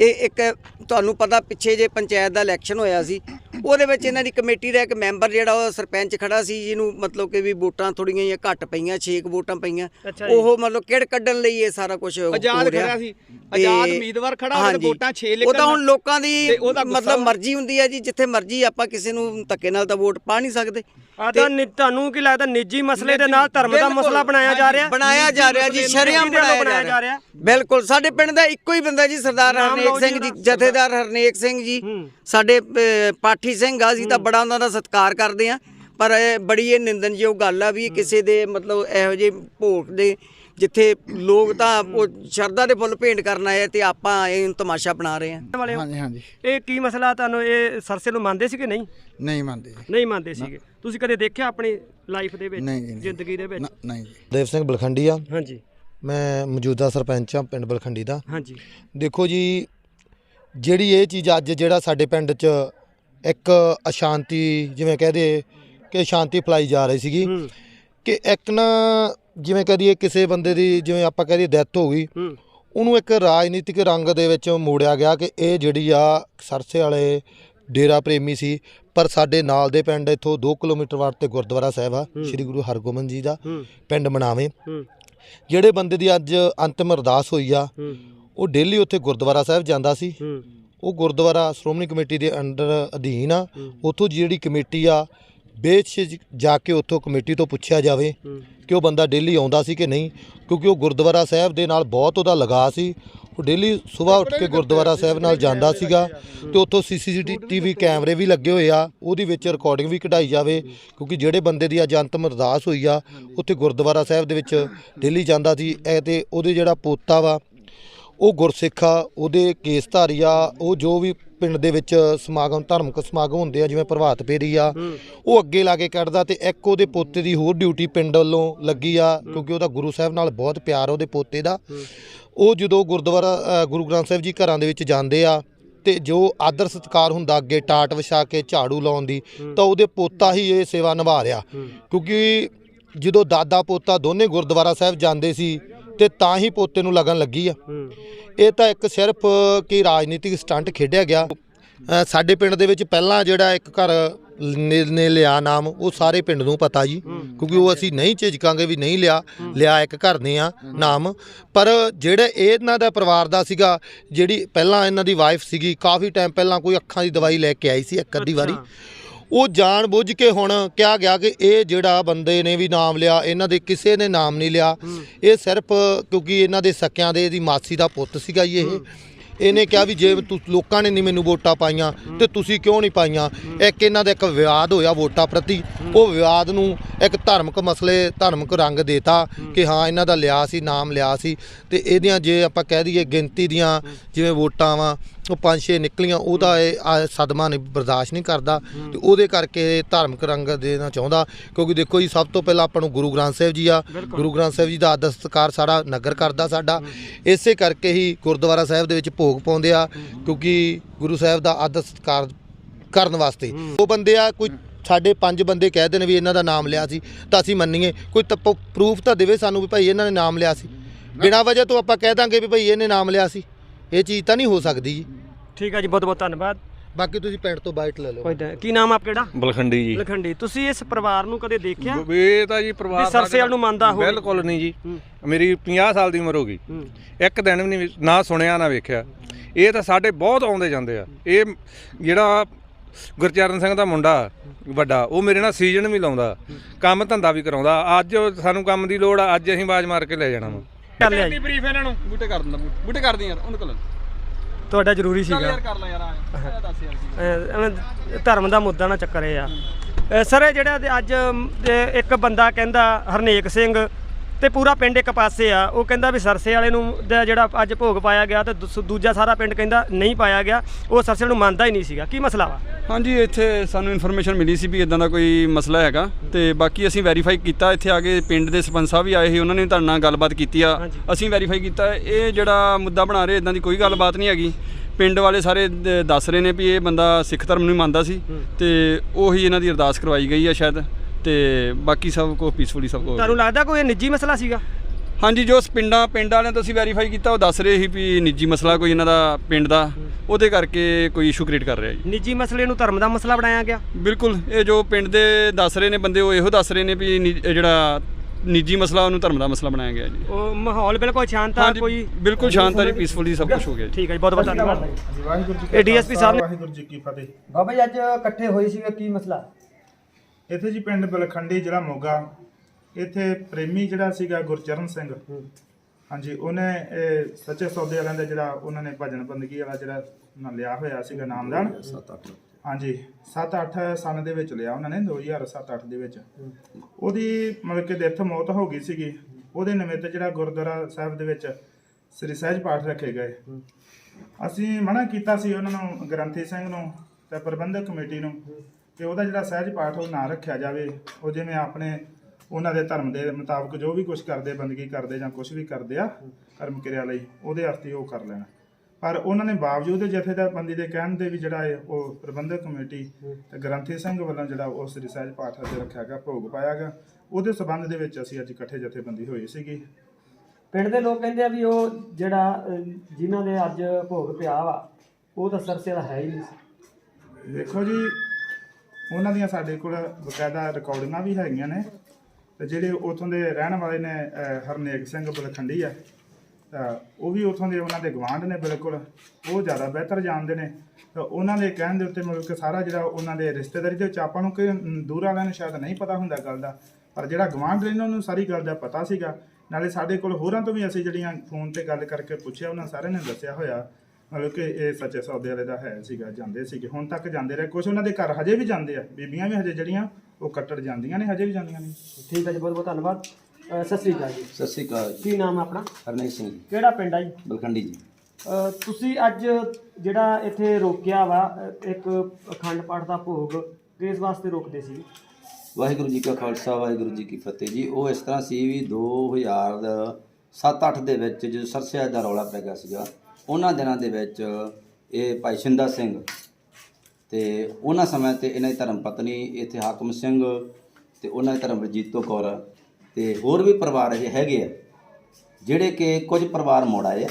ਇਹ ਇੱਕ ਤੁਹਾਨੂੰ ਪਤਾ ਪਿੱਛੇ ਜੇ ਪੰਚਾਇਤ ਦਾ ਇਲੈਕਸ਼ਨ ਹੋਇਆ ਸੀ ਉਹਦੇ ਵਿੱਚ ਇਹਨਾਂ ਦੀ ਕਮੇਟੀ ਦਾ ਇੱਕ ਮੈਂਬਰ ਜਿਹੜਾ ਉਹ ਸਰਪੰਚ ਖੜਾ ਸੀ ਜਿਹਨੂੰ ਮਤਲਬ ਕਿ ਵੀ ਵੋਟਾਂ ਥੋੜੀਆਂ ਜਿਹੀਆਂ ਘੱਟ ਪਈਆਂ 6 ਵੋਟਾਂ ਪਈਆਂ। ਉਹ ਮਤਲਬ ਕਿਹੜ ਕੱਢਣ ਲਈ ਇਹ ਸਾਰਾ ਕੁਝ
ਆਜ਼ਾਦ ਖੜਾ ਸੀ। ਆਜ਼ਾਦ ਉਮੀਦਵਾਰ ਖੜਾ ਹੋਵੇ ਤੇ ਵੋਟਾਂ ਛੇ
ਉਹ ਤਾਂ ਹੁਣ ਲੋਕਾਂ ਦੀ ਮਤਲਬ। ਮਰਜ਼ੀ ਹੁੰਦੀ ਹੈ ਜੀ ਜਿੱਥੇ ਮਰਜ਼ੀ ਆਪਾਂ ਕਿਸੇ ਨੂੰ ਧੱਕੇ ਨਾਲ ਤਾਂ ਵੋਟ ਪਾ ਨਹੀਂ ਸਕਦੇ
ਆ ਤਾਂ ਨਿ- ਤੁਹਾਨੂੰ ਕੀ ਲੱਗਦਾ ਨਿੱਜੀ ਮਸਲੇ ਦੇ ਨਾਲ ਧਰਮ ਦਾ
ਬਿਲਕੁਲ,
ਮਸਲਾ ਬਣਾਇਆ ਜਾ ਰਿਹਾ?
ਬਣਾਇਆ ਜਾ ਰਿਹਾ ਜੀ ਸ਼ਰਿਆਮ ਬਣਾਇਆ ਜਾ ਰਿਹਾ। ਬਿਲਕੁਲ ਸਾਡੇ ਪਿੰਡ ਦਾ ਇੱਕੋ ਹੀ ਬੰਦਾ ਜੀ ਸਰਦਾਰ
ਨਾਮ ਲਓ
ਹਰਨੇਕ
ਜੀ
ਸਿੰਘ ਜੀ
ਉਹਦਾ।
ਜਥੇਦਾਰ ਹਰਨੇਕ ਸਿੰਘ ਜੀ। ਸਾਡੇ ਪਾਠੀ ਸਿੰਘ ਆ ਅਸੀਂ ਤਾਂ ਬੜਾ ਉਹਨਾਂ ਦਾ ਸਤਿਕਾਰ ਕਰਦੇ ਆ ਪਰ ਇਹ ਬੜੀ ਇਹ ਨਿੰਦਨਯੋਗ ਗੱਲ ਆ ਵੀ ਕਿਸੇ ਦੇ ਮਤਲਬ ਇਹੋ ਜਿਹੇ ਭੋਗ ਦੇ ਜਿੱਥੇ ਲੋਕ ਤਾਂ ਉਹ ਸ਼ਰਧਾ ਦੇ ਫੁੱਲ ਭੇਂਟ ਕਰਨ ਆਏ ਆ ਤੇ ਆਪਾਂ ਇਹ ਤਮਾਸ਼ਾ ਬਣਾ ਰਹੇ
ਹੋ।
ਹਾਂਜੀ ਹਾਂਜੀ।
ਇਹ ਕੀ ਮਸਲਾ ਤੁਹਾਨੂੰ ਇਹ ਸਰਸੇ ਨੂੰ ਮੰਨਦੇ ਸੀ ਕਿ ਨਹੀਂ?
ਨਹੀਂ ਮੰਨਦੇ।
ਨਹੀਂ ਮੰਨਦੇ ਸੀਗੇ। ਤੁਸੀਂ ਕਦੇ ਦੇਖਿਆ ਆਪਣੀ ਲਾਈਫ ਦੇ ਵਿੱਚ। ਜ਼ਿੰਦਗੀ ਦੇ ਵਿੱਚ?
ਨਹੀਂ ਜੀ।
ਦੇਵ ਸਿੰਘ ਬਲਖੰਡੀ ਆ।
ਹਾਂਜੀ।
ਮੈਂ ਮੌਜੂਦਾ ਸਰਪੰਚ ਆ ਪਿੰਡ ਬਲਖੰਡੀ ਦਾ।
ਹਾਂਜੀ।
ਦੇਖੋ ਜੀ ਜਿਹੜੀ ਇਹ ਚੀਜ਼ ਅੱਜ ਜਿਹੜਾ ਸਾਡੇ ਪਿੰਡ 'ਚ ਇੱਕ ਅਸ਼ਾਂਤੀ ਜਿਵੇਂ ਕਹਦੇ ਕਿ ਸ਼ਾਂਤੀ ਫੈਲਾਈ ਜਾ ਰਹੀ ਸੀਗੀ ਕਿ ਇੱਕ ਨਾ ਜਿਵੇਂ ਕਹਦੀਏ ਕਿਸੇ ਬੰਦੇ ਦੀ ਜਿਵੇਂ ਆਪਾਂ ਕਹਦੀਏ ਡੈਥ ਹੋ ਗਈ
ਹੂੰ।
ਉਹਨੂੰ ਇੱਕ ਰਾਜਨੀਤਿਕ ਰੰਗ ਦੇ ਵਿੱਚ ਮੋੜਿਆ ਗਿਆ ਕਿ ਇਹ ਜਿਹੜੀ ਆ ਸਰਸੇ ਵਾਲੇ ਡੇਰਾ ਪ੍ਰੇਮੀ ਸੀ ਪਰ ਸਾਡੇ ਨਾਲ ਦੇ ਪਿੰਡ ਇੱਥੋਂ 2 ਕਿਲੋਮੀਟਰ ਵਾਟ ਤੇ ਗੁਰਦੁਆਰਾ ਸਾਹਿਬ ਆ ਸ੍ਰੀ ਗੁਰੂ ਹਰਗੋਬਿੰਦ ਜੀ ਦਾ ਪਿੰਡ ਮਨਾਵੇ। ਜਿਹੜੇ ਬੰਦੇ ਦੀ ਅੱਜ ਅੰਤਿਮ ਅਰਦਾਸ ਹੋਈ ਆ ਉਹ ਡੇਲੀ ਉੱਥੇ ਗੁਰਦੁਆਰਾ ਸਾਹਿਬ ਜਾਂਦਾ ਸੀ। ਉਹ ਗੁਰਦੁਆਰਾ ਸ਼੍ਰੋਮਣੀ ਕਮੇਟੀ ਦੇ ਅੰਡਰ ਅਧੀਨ ਆ। ਉੱਥੋਂ ਜਿਹੜੀ ਕਮੇਟੀ ਆ ਬੇਚ ਜਾ ਕੇ ਉੱਥੋਂ ਕਮੇਟੀ ਤੋਂ ਪੁੱਛਿਆ ਜਾਵੇ ਕਿ ਉਹ ਬੰਦਾ ਡੇਲੀ ਆਉਂਦਾ ਸੀ ਕਿ ਨਹੀਂ ਕਿਉਂਕਿ ਉਹ ਗੁਰਦੁਆਰਾ ਸਾਹਿਬ ਦੇ ਨਾਲ ਬਹੁਤ ਉਹਦਾ ਲਗਾਅ ਸੀ। ਉਹ ਡੇਲੀ ਸਵੇਰ ਉੱਠ ਕੇ ਗੁਰਦੁਆਰਾ ਸਾਹਿਬ ਨਾਲ ਜਾਂਦਾ ਸੀਗਾ ਤੇ ਉੱਥੋਂ ਸੀਸੀਟੀਵੀ ਕੈਮਰੇ ਵੀ ਲੱਗੇ ਹੋਏ ਆ ਉਹਦੀ ਵਿੱਚ ਰਿਕਾਰਡਿੰਗ ਵੀ ਕਢਾਈ ਜਾਵੇ ਕਿਉਂਕਿ ਜਿਹੜੇ ਬੰਦੇ ਦੀ ਅੱਜ ਅੰਤਮ ਅਰਦਾਸ ਹੋਈ ਆ ਉੱਥੇ ਗੁਰਦੁਆਰਾ ਸਾਹਿਬ ਦੇ ਵਿੱਚ ਡੇਲੀ ਜਾਂਦਾ ਸੀ ਇਹ ਤੇ ਉਹਦੇ ਜਿਹੜਾ ਪੋਤਾ ਵਾ ਉਹ ਗੁਰਸਿੱਖ ਉਹਦੇ ਕੇਸ ਧਾਰੀ ਆ ਉਹ ਜੋ ਵੀ ਪਿੰਡ ਦੇ ਵਿੱਚ ਸਮਾਗਮ ਧਾਰਮਿਕ ਸਮਾਗਮ ਹੁੰਦੇ ਆ ਜਿਵੇਂ ਪ੍ਰਭਾਤ ਫੇਰੀ ਆ ਉਹ ਅੱਗੇ ਲਾ ਕੇ ਕੱਢਦਾ ਤੇ ਇੱਕ ਉਹਦੇ ਪੋਤੇ ਦੀ ਹੋਰ ਡਿਊਟੀ ਪਿੰਡ ਵੱਲੋਂ ਲੱਗੀ ਆ ਕਿਉਂਕਿ ਉਹਦਾ ਗੁਰੂ ਸਾਹਿਬ ਨਾਲ ਬਹੁਤ ਪਿਆਰ ਉਹਦੇ ਪੋਤੇ ਦਾ। ਉਹ ਜਦੋਂ ਗੁਰਦੁਆਰਾ ਗੁਰੂ ਗ੍ਰੰਥ ਸਾਹਿਬ ਜੀ ਘਰਾਂ ਦੇ ਵਿੱਚ ਜਾਂਦੇ ਆ ਤੇ ਜੋ ਆਦਰ ਸਤਕਾਰ ਹੁੰਦਾ ਅੱਗੇ ਟਾਟ ਵਿਛਾ ਕੇ ਝਾੜੂ ਲਾਉਣ ਦੀ ਤਾਂ ਉਹਦੇ ਪੋਤਾ ਹੀ ਇਹ ਸੇਵਾ ਨਿਭਾ ਰਿਹਾ। ਕਿਉਂਕਿ ਜਦੋਂ ਦਾਦਾ ਪੋਤਾ ਦੋਨੇ ਗੁਰਦੁਆਰਾ ਸਾਹਿਬ ਜਾਂਦੇ ਸੀ ਤੇ ਤਾਂ ਹੀ ਪੋਤੇ ਨੂੰ ਲੱਗਣ ਲੱਗੀ ਆ। ਇਹ ਤਾਂ ਇੱਕ ਸਿਰਫ ਕੀ ਰਾਜਨੀਤਿਕ ਸਟੰਟ ਖੇਡਿਆ ਗਿਆ। ਸਾਡੇ ਪਿੰਡ ਦੇ ਵਿੱਚ ਪਹਿਲਾਂ ਜਿਹੜਾ ਇੱਕ ਘਰ ਨੇ ਨੇ ਲਿਆ ਨਾਮ ਉਹ ਸਾਰੇ ਪਿੰਡ ਨੂੰ ਪਤਾ ਜੀ। ਕਿਉਂਕਿ ਉਹ ਅਸੀਂ ਨਹੀਂ ਝਿਜਕਾਂਗੇ ਵੀ ਨਹੀਂ ਲਿਆ ਲਿਆ ਇੱਕ ਘਰ ਨੇ ਆ ਨਾਮ। ਪਰ ਜਿਹੜੇ ਇਹਨਾਂ ਦਾ ਪਰਿਵਾਰ ਦਾ ਸੀਗਾ ਜਿਹੜੀ ਪਹਿਲਾਂ ਇਹਨਾਂ ਦੀ ਵਾਈਫ ਸੀਗੀ ਕਾਫੀ ਟਾਈਮ ਪਹਿਲਾਂ ਕੋਈ ਅੱਖਾਂ ਦੀ ਦਵਾਈ ਲੈ ਕੇ ਆਈ ਸੀ ਇੱਕ ਅੱਧੀ ਵਾਰੀ। ਉਹ ਜਾਣ ਬੁੱਝ ਕੇ ਹੁਣ ਕਿਹਾ ਗਿਆ ਕਿ ਇਹ ਜਿਹੜਾ ਬੰਦੇ ਨੇ ਵੀ ਨਾਮ ਲਿਆ ਇਹਨਾਂ ਦੇ ਕਿਸੇ ਨੇ ਨਾਮ ਨਹੀਂ ਲਿਆ। ਇਹ ਸਿਰਫ ਕਿਉਂਕਿ ਇਹਨਾਂ ਦੇ ਸਕਿਆਂ ਦੇ ਇਹਦੀ ਮਾਸੀ ਦਾ ਪੁੱਤ ਸੀਗਾ ਜੀ ਇਹ। ਇਹਨੇ ਕਿਹਾ ਵੀ ਜੇ ਤੂੰ ਲੋਕਾਂ ਨੇ ਨਹੀਂ ਮੈਨੂੰ ਵੋਟਾਂ ਪਾਈਆਂ ਤੇ ਤੁਸੀਂ ਕਿਉਂ ਨਹੀਂ ਪਾਈਆਂ? ਇੱਕ ਇਹਨਾਂ ਦਾ ਇੱਕ ਵਿਵਾਦ ਹੋਇਆ ਵੋਟਾਂ ਪ੍ਰਤੀ। ਉਹ ਵਿਵਾਦ ਨੂੰ ਇੱਕ ਧਾਰਮਿਕ ਮਸਲੇ ਧਾਰਮਿਕ ਰੰਗ ਦੇਤਾ ਕਿ ਹਾਂ ਇਹਨਾਂ ਦਾ ਲਿਆ ਸੀ ਨਾਮ ਲਿਆ ਸੀ। ਤੇ ਇਹਦੀਆਂ ਜੇ ਆਪਾਂ ਕਹਿ ਦਈਏ ਗਿਣਤੀ ਦੀਆਂ ਜਿਵੇਂ ਵੋਟਾਂ ਵਾ ਉਹ ਪੰਜ ਛੇ ਨਿਕਲੀਆਂ ਉਹਦਾ ਇਹ ਆ ਸਦਮਾ ਨਹੀਂ ਬਰਦਾਸ਼ਤ ਨਹੀਂ ਕਰਦਾ ਤੇ ਉਹਦੇ ਕਰਕੇ ਧਾਰਮਿਕ ਰੰਗ ਦੇਣਾ ਚਾਹੁੰਦਾ ਕਿਉਂਕਿ ਦੇਖੋ ਜੀ ਸਭ ਤੋਂ ਪਹਿਲਾਂ ਆਪਾਂ ਨੂੰ ਗੁਰੂ ਗ੍ਰੰਥ ਸਾਹਿਬ ਜੀ ਆ ਗੁਰੂ ਗ੍ਰੰਥ ਸਾਹਿਬ ਜੀ ਦਾ ਆਦਰ ਸਤਿਕਾਰ ਸਾਰਾ ਨਗਰ ਕਰਦਾ ਸਾਡਾ। ਇਸੇ ਕਰਕੇ ਹੀ ਗੁਰਦੁਆਰਾ ਸਾਹਿਬ ਦੇ ਵਿੱਚ ਭੋਗ ਪਾਉਂਦੇ ਆ ਕਿਉਂਕਿ ਗੁਰੂ ਸਾਹਿਬ ਦਾ ਆਦਰ ਸਤਿਕਾਰ ਕਰਨ ਵਾਸਤੇ। ਉਹ ਬੰਦੇ ਆ ਕੋਈ ਸਾਡੇ ਪੰਜ ਬੰਦੇ ਕਹਿ ਦੇਣ ਵੀ ਇਹਨਾਂ ਦਾ ਨਾਮ ਲਿਆ ਸੀ ਤਾਂ ਅਸੀਂ ਮੰਨੀਏ। ਕੋਈ ਪ੍ਰੂਫ ਤਾਂ ਦੇਵੇ ਸਾਨੂੰ ਵੀ ਭਾਈ ਇਹਨਾਂ ਨੇ ਨਾਮ ਲਿਆ ਸੀ। ਬਿਨਾਂ ਵਜ੍ਹਾ ਤੋਂ ਆਪਾਂ ਕਹਿ ਦਾਂਗੇ ਵੀ ਭਾਈ ਇਹਨੇ ਨਾਮ ਲਿਆ ਸੀ। ਇਹ ਚੀਜ਼ ਤਾਂ ਨਹੀਂ ਹੋ ਸਕਦੀ ਜੀ।
ਠੀਕ ਹੈ ਜੀ ਬਹੁਤ ਬਹੁਤ ਧੰਨਵਾਦ।
ਬਾਕੀ ਤੁਸੀਂ ਪਿੰਡ ਤੋਂ ਬਾਈਟ ਲੈ ਲਓ।
ਕੋਈ ਕੀ ਨਾਮ ਆਪ ਕਿਹੜਾ?
ਬਲਖੰਡੀ ਜੀ।
ਲਖੰਡੀ ਤੁਸੀਂ ਇਸ ਪਰਿਵਾਰ ਨੂੰ ਕਦੇ ਦੇਖਿਆ?
ਵੀ ਇਹ ਤਾਂ ਜੀ ਪਰਿਵਾਰ
ਵੀ ਸਰਸੇ ਵਾਲ ਨੂੰ ਮੰਨਦਾ ਹੋਵੇ।
ਬਿਲਕੁਲ ਨਹੀਂ ਜੀ। ਮੇਰੀ 50 ਸਾਲ ਦੀ ਉਮਰ ਹੋ ਗਈ। ਇੱਕ ਦਿਨ ਵੀ ਨਹੀਂ ਨਾ ਸੁਣਿਆ ਨਾ ਵੇਖਿਆ। ਇਹ ਤਾਂ ਸਾਡੇ ਬਹੁਤ ਆਉਂਦੇ ਜਾਂਦੇ ਆ। ਇਹ ਜਿਹੜਾ ਗੁਰਚਰਨ ਸਿੰਘ ਦਾ ਮੁੰਡਾ ਵੱਡਾ ਉਹ ਮੇਰੇ ਨਾਲ ਸੀਜ਼ਨ ਵੀ ਲਾਉਂਦਾ। ਕੰਮ ਧੰਦਾ ਵੀ ਕਰਾਉਂਦਾ। ਅੱਜ ਸਾਨੂੰ ਕੰਮ ਦੀ ਲੋੜ ਆ ਅੱਜ ਅਸੀਂ ਆਵਾਜ਼ ਮਾਰ ਕੇ ਲੈ ਜਾਣਾ ਵਾ।
ਕਰ ਲਿਆ ਜੀ।
ਬਰੀਫ ਇਹਨਾਂ ਨੂੰ। ਬੂਟੇ ਕਰ ਦਿੰਦਾ ਬੂਟੇ। ਕਰਦੀ ਯਾਰ ਉਹਨੂੰ ਕੋਲ
ਤੁਹਾਡਾ ਜ਼ਰੂਰੀ ਸੀਗਾ।
ਯਾਰ ਕਰ ਲੈ ਯਾਰ ਆ ਦੱਸ ਯਾਰ ਕੀ।
ਅਹ ਐਵੇਂ ਧਰਮ ਦਾ ਮੁੱਦਾ ਨਾ ਚੱਕਰ ਇਹ ਆ। ਸਰ ਇਹ ਜਿਹੜਾ ਅੱਜ ਇੱਕ ਬੰਦਾ ਕਹਿੰਦਾ ਹਰਨੇਕ ਸਿੰਘ ਤੇ ਪੂਰਾ ਪਿੰਡ ਇੱਕ ਪਾਸੇ ਆ। ਉਹ ਕਹਿੰਦਾ ਵੀ ਸਰਸੇ ਵਾਲੇ ਨੂੰ ਦਾ ਜਿਹੜਾ ਅੱਜ ਭੋਗ ਪਾਇਆ ਗਿਆ ਤੇ ਦੂਸ- ਦੂਜਾ ਸਾਰਾ ਪਿੰਡ ਕਹਿੰਦਾ ਨਹੀਂ ਪਾਇਆ ਗਿਆ। ਉਹ ਸਰਸੇ ਨੂੰ ਮੰਨਦਾ ਹੀ ਨਹੀਂ ਸੀਗਾ। ਕੀ ਮਸਲਾ ਵਾ?
ਹਾਂਜੀ ਇੱਥੇ ਸਾਨੂੰ ਇਨਫੋਰਮੇਸ਼ਨ ਮਿਲੀ ਸੀ ਵੀ ਇਦਾਂ ਦਾ ਕੋਈ ਮਸਲਾ ਹੈਗਾ ਤੇ ਬਾਕੀ ਅਸੀਂ ਵੈਰੀਫਾਈ ਕੀਤਾ ਇੱਥੇ ਆ ਕੇ ਪਿੰਡ ਦੇ ਸਰਪੰਚ ਸਾਹਿਬ ਵੀ ਆਏ ਸੀ ਉਹਨਾਂ ਨੇ ਤੁਹਾਡੇ ਨਾਲ ਗੱਲਬਾਤ ਕੀਤੀ ਆ।
ਹਾਂਜੀ।
ਅਸੀਂ ਵੈਰੀਫਾਈ ਕੀਤਾ ਇਹ ਜਿਹੜਾ ਮੁੱਦਾ ਬਣਾ ਰਹੇ ਇਦਾਂ ਦੀ ਕੋਈ ਗੱਲਬਾਤ ਨਹੀਂ ਹੈਗੀ। ਪਿੰਡ ਵਾਲੇ ਸਾਰੇ ਦ- ਦੱਸ ਰਹੇ ਨੇ ਵੀ ਇਹ ਬੰਦਾ ਸਿੱਖ ਧਰਮ ਨੂੰ ਮੰਨਦਾ ਸੀ ਤੇ ਉਹੀ ਇਹਨਾਂ ਦੀ ਅਰਦਾਸ ਕਰਵਾਈ ਗਈ ਆ ਸ਼ਾਇਦ। ਤੇ ਬਾਕੀ ਸਭ ਕੋ ਪੀਸਫੁਲੀ ਸਭ ਕੋ
ਤੁਹਾਨੂੰ ਲੱਗਦਾ ਕੋਈ ਨਿੱਜੀ ਮਸਲਾ ਸੀਗਾ?
ਹਾਂਜੀ ਜੋ ਪਿੰਡਾਂ ਪਿੰਡ ਵਾਲਿਆਂ ਤੋਂ ਅਸੀਂ ਵੈਰੀਫਾਈ ਕੀਤਾ ਉਹ ਦੱਸ ਰਹੇ ਸੀ ਵੀ ਨਿੱਜੀ ਮਸਲਾ ਕੋਈ ਇਹਨਾਂ ਦਾ ਪਿੰਡ ਦਾ। ਉਹਦੇ ਕਰਕੇ ਕੋਈ ਇਸ਼ੂ ਕ੍ਰੀਏਟ ਕਰ ਰਿਹਾ ਜੀ।
ਨਿੱਜੀ ਮਸਲੇ ਨੂੰ ਧਰਮ ਦਾ ਮਸਲਾ ਬਣਾਇਆ ਗਿਆ?
ਬਿਲਕੁਲ ਇਹ ਜੋ ਪਿੰਡ ਦੇ ਦੱਸ ਰਹੇ ਨੇ ਬੰਦੇ ਉਹ ਇਹੋ ਦੱਸ ਰਹੇ ਨੇ ਵੀ ਨਿ- ਇਹ ਜਿਹੜਾ ਨਿੱਜੀ ਮਸਲਾ ਉਹਨੂੰ ਧਰਮ ਦਾ ਮਸਲਾ ਬਣਾਇਆ ਗਿਆ ਜੀ।
ਉਹ ਮਾਹੌਲ ਬਿਲਕੁਲ ਸ਼ਾਂਤ ਆ
ਹਾਂਜੀ
ਕੋਈ
ਬਿਲਕੁਲ ਸ਼ਾਂਤ ਹੈ ਪੀਸਫੁਲੀ ਸਭ ਕੁਝ ਹੋ ਗਿਆ ਜੀ।
ਠੀਕ ਹੈ ਜੀ ਬਹੁਤ ਬਹੁਤ ਧੰਨਵਾਦ
ਵਾਹਿਗੁਰੂ ਜੀ
ਇਹ DSP ਸਾਹਿਬ ਨੇ-
ਵਾਹਿਗੁਰੂ ਜੀ ਕੀ ਫਤਿਹ।
ਬਾਬਾ ਜੀ ਅੱਜ ਇਕੱਠੇ ਹੋਏ ਸੀਗੇ ਕੀ ਮਸਲਾ?
ਇੱਥੇ ਜੀ ਪਿੰਡ ਬਲਖੰਡੀ ਜਿਹੜਾ ਮੋਗਾ। ਇੱਥੇ ਪ੍ਰੇਮੀ ਜਿਹੜਾ ਸੀਗਾ ਗੁਰਚਰਨ ਸਿੰਘ ਹਾਂਜੀ ਉਹਨੇ ਇਹ ਸੱਚੇ ਸੌਦੇ ਵਾਲਿਆਂ ਦਾ ਜਿਹੜਾ ਉਹਨਾਂ ਨੇ ਭਜਨ ਬੰਦਗੀ ਵਾਲਾ ਜਿਹੜਾ ਨਾ ਲਿਆ ਹੋਇਆ ਸੀਗਾ ਨਾਮਦਾਨ 7-8 ਹਾਂਜੀ 7-8 ਸਾਲ ਦੇ ਵਿੱਚ ਲਿਆ ਉਹਨਾਂ ਨੇ 2007-8 ਦੇ ਵਿੱਚ। ਉਹਦੀ ਮਤਲਬ ਕਿ ਡੈਥ ਮੌਤ ਹੋ ਗਈ ਸੀਗੀ। ਉਹਦੇ ਨਿਮਿਤ ਜਿਹੜਾ ਗੁਰਦੁਆਰਾ ਸਾਹਿਬ ਦੇ ਵਿੱਚ ਸ੍ਰੀ ਸਹਿਜ ਪਾਠ ਰੱਖੇ ਗਏ। ਅਸੀਂ ਮਨਾ ਕੀਤਾ ਸੀ ਉਹਨਾਂ ਨੂੰ ਗ੍ਰੰਥੀ ਸਿੰਘ ਨੂੰ ਤੇ ਪ੍ਰਬੰਧਕ ਕਮੇਟੀ ਨੂੰ। ਕਿ ਉਹਦਾ ਜਿਹੜਾ ਸਹਿਜ ਪਾਠ ਉਹ ਨਾ ਰੱਖਿਆ ਜਾਵੇ ਉਹ ਜਿਵੇਂ ਆਪਣੇ ਉਹਨਾਂ ਦੇ ਧਰਮ ਦੇ ਮੁਤਾਬਕ ਜੋ ਵੀ ਕੁਝ ਕਰਦੇ ਬੰਦਗੀ ਕਰਦੇ ਜਾਂ ਕੁਝ ਵੀ ਕਰਦੇ ਆ ਕਰਮ ਕਿਰਿਆ ਲਈ ਉਹਦੇ ਵਾਸਤੇ ਉਹ ਕਰ ਲੈਣਾ। ਪਰ ਉਹਨਾਂ ਨੇ ਬਾਵਜੂਦ ਜਥੇਦਾਰਬੰਦੀ ਦੇ ਕਹਿਣ ਦੇ ਵੀ ਜਿਹੜਾ ਹੈ ਉਹ ਪ੍ਰਬੰਧਕ ਕਮੇਟੀ ਤੇ ਗ੍ਰੰਥੀ ਸਿੰਘ ਵੱਲੋਂ ਜਿਹੜਾ ਉਹ ਸ੍ਰੀ ਸਹਿਜ ਪਾਠ ਤੇ ਰੱਖਿਆ ਗਿਆ ਭੋਗ ਪਾਇਆ ਗਿਆ ਉਹਦੇ ਸਬੰਧ ਦੇ ਵਿੱਚ ਅਸੀਂ ਅੱਜ ਇਕੱਠੇ ਜਥੇਬੰਦੀ ਹੋਈ ਸੀਗੀ।
ਪਿੰਡ ਦੇ ਲੋਕ ਕਹਿੰਦੇ ਆ ਵੀ ਉਹ ਜਿਹੜਾ ਜਿਨ੍ਹਾਂ ਦੇ ਅੱਜ ਭੋਗ ਪਿਆ ਵਾ ਉਹ ਤਾਂ ਸਰਸੇ ਦਾ ਹੈ ਹੀ ਨਹੀਂ
ਦੇਖੋ ਜੀ ਉਹਨਾਂ ਦੀਆਂ ਸਾਡੇ ਕੋਲ ਬਕਾਇਦਾ ਰਿਕਾਰਡਿੰਗਾਂ ਵੀ ਹੈਗੀਆਂ ਨੇ ਤੇ ਜਿਹੜੇ ਉਥੋਂ ਦੇ ਰਹਿਣ ਵਾਲੇ ਨੇ ਅਹ, ਹਰਨੇਕ ਸਿੰਘ ਬਲਖੰਡੀ ਆ ਤਾਂ ਉਹ ਵੀ ਉਥੋਂ ਦੇ ਉਹਨਾਂ ਦੇ ਗਵਾਂਢ ਨੇ ਬਿਲਕੁਲ ਉਹ ਜ਼ਿਆਦਾ ਬਿਹਤਰ ਜਾਣਦੇ ਨੇ। ਤਾਂ ਉਹਨਾਂ ਦੇ ਕਹਿਣ ਦੇ ਉੱਤੇ ਮਤਲਬ ਕਿ ਸਾਰਾ ਜਿਹੜਾ ਉਹਨਾਂ ਦੇ ਰਿਸ਼ਤੇਦਾਰੀ ਦੇ ਵਿੱਚ ਆਪਾਂ ਨੂੰ ਕਿ ਦੂਰ ਵਾਲਿਆਂ ਨੂੰ ਸ਼ਾਇਦ ਨਹੀਂ ਪਤਾ ਹੁੰਦਾ ਗੱਲ ਦਾ ਪਰ ਜਿਹੜਾ ਗਵਾਂਢ ਰਹਿੰਦਾ ਉਹਨੂੰ ਸਾਰੀ ਗੱਲ ਦਾ ਪਤਾ ਸੀਗਾ ਨਾਲੇ ਸਾਡੇ ਕੋਲ ਹੋਰਾਂ ਤੋਂ ਵੀ ਅਸੀਂ ਜਿਹੜੀਆਂ ਫੋਨ ਤੇ ਗੱਲ ਕਰਕੇ ਪੁੱਛਿਆ ਉਹਨਾਂ ਸਾਰਿਆਂ ਨੇ ਦੱਸਿਆ ਹੋਇਆ ਮਤਲਬ ਕਿ ਇਹ ਸੱਚੇ ਸੌਦੇ ਵਾਲੇ ਦਾ ਹੈ ਸੀਗਾ ਜਾਂਦੇ ਸੀਗੇ। ਹੁਣ ਤੱਕ ਜਾਂਦੇ ਰਹੇ। ਕੁਝ ਉਹਨਾਂ ਦੇ ਘਰ ਹਜੇ ਵੀ ਜਾਂਦੇ ਆ। ਬੀਬੀਆਂ ਵੀ ਹਜੇ ਜਿਹੜੀਆਂ ਉਹ ਕੱਟੜ ਜਾਂਦੀਆਂ ਨੇ ਹਜੇ ਵੀ ਜਾਂਦੀਆਂ ਨੇ।
ਠੀਕ ਹੈ ਜੀ ਬਹੁਤ ਬਹੁਤ ਧੰਨਵਾਦ ਸਤਿ ਸ੍ਰੀ ਅਕਾਲ ਜੀ।
ਸਤਿ ਸ਼੍ਰੀ ਅਕਾਲ ਜੀ।
ਕੀ ਨਾਮ ਹੈ ਆਪਣਾ?
ਹਰਨੇਕ ਸਿੰਘ ਜੀ।
ਕਿਹੜਾ ਪਿੰਡ ਆ ਜੀ?
ਬਲਖੰਡੀ ਜੀ।
ਤੁਸੀਂ ਅੱਜ ਜਿਹੜਾ ਇੱਥੇ ਰੋਕਿਆ ਵਾ ਇੱਕ ਅਖੰਡ ਪਾਠ ਦਾ ਭੋਗ ਕਿਸ ਵਾਸਤੇ ਰੋਕਦੇ ਸੀ?
ਵਾਹਿਗੁਰੂ ਜੀ ਕਾ ਖਾਲਸਾ ਵਾਹਿਗੁਰੂ ਜੀ ਕੀ ਫਤਿਹ ਜੀ। ਉਹ ਇਸ ਤਰ੍ਹਾਂ ਸੀ ਵੀ 2007-8 ਦੇ ਵਿੱਚ ਜਦੋਂ ਸਰਸਿਆ ਦਾ ਰੌਲਾ ਪੈ ਗਿਆ ਸੀਗਾ ਉਹਨਾਂ ਦਿਨਾਂ ਦੇ ਵਿੱਚ ਇਹ ਭਾਈ ਸ਼ਿੰਦਾ ਸਿੰਘ ਤੇ ਉਹਨਾਂ ਸਮੇਂ ਤੇ ਇਹਨਾਂ ਦੀ ਧਰਮ ਪਤਨੀ, ਇੱਥੇ ਹਾਕਮ ਸਿੰਘ ਤੇ ਉਹਨਾਂ ਦੀ ਧਰਮ ਰਜੀਤੋ ਕੌਰ ਤੇ ਹੋਰ ਵੀ ਪਰਿਵਾਰ ਇਹ ਹੈਗੇ ਆ, ਜਿਹੜੇ ਕਿ ਕੁਝ ਪਰਿਵਾਰ ਮੁੜ ਆਏ ਆ।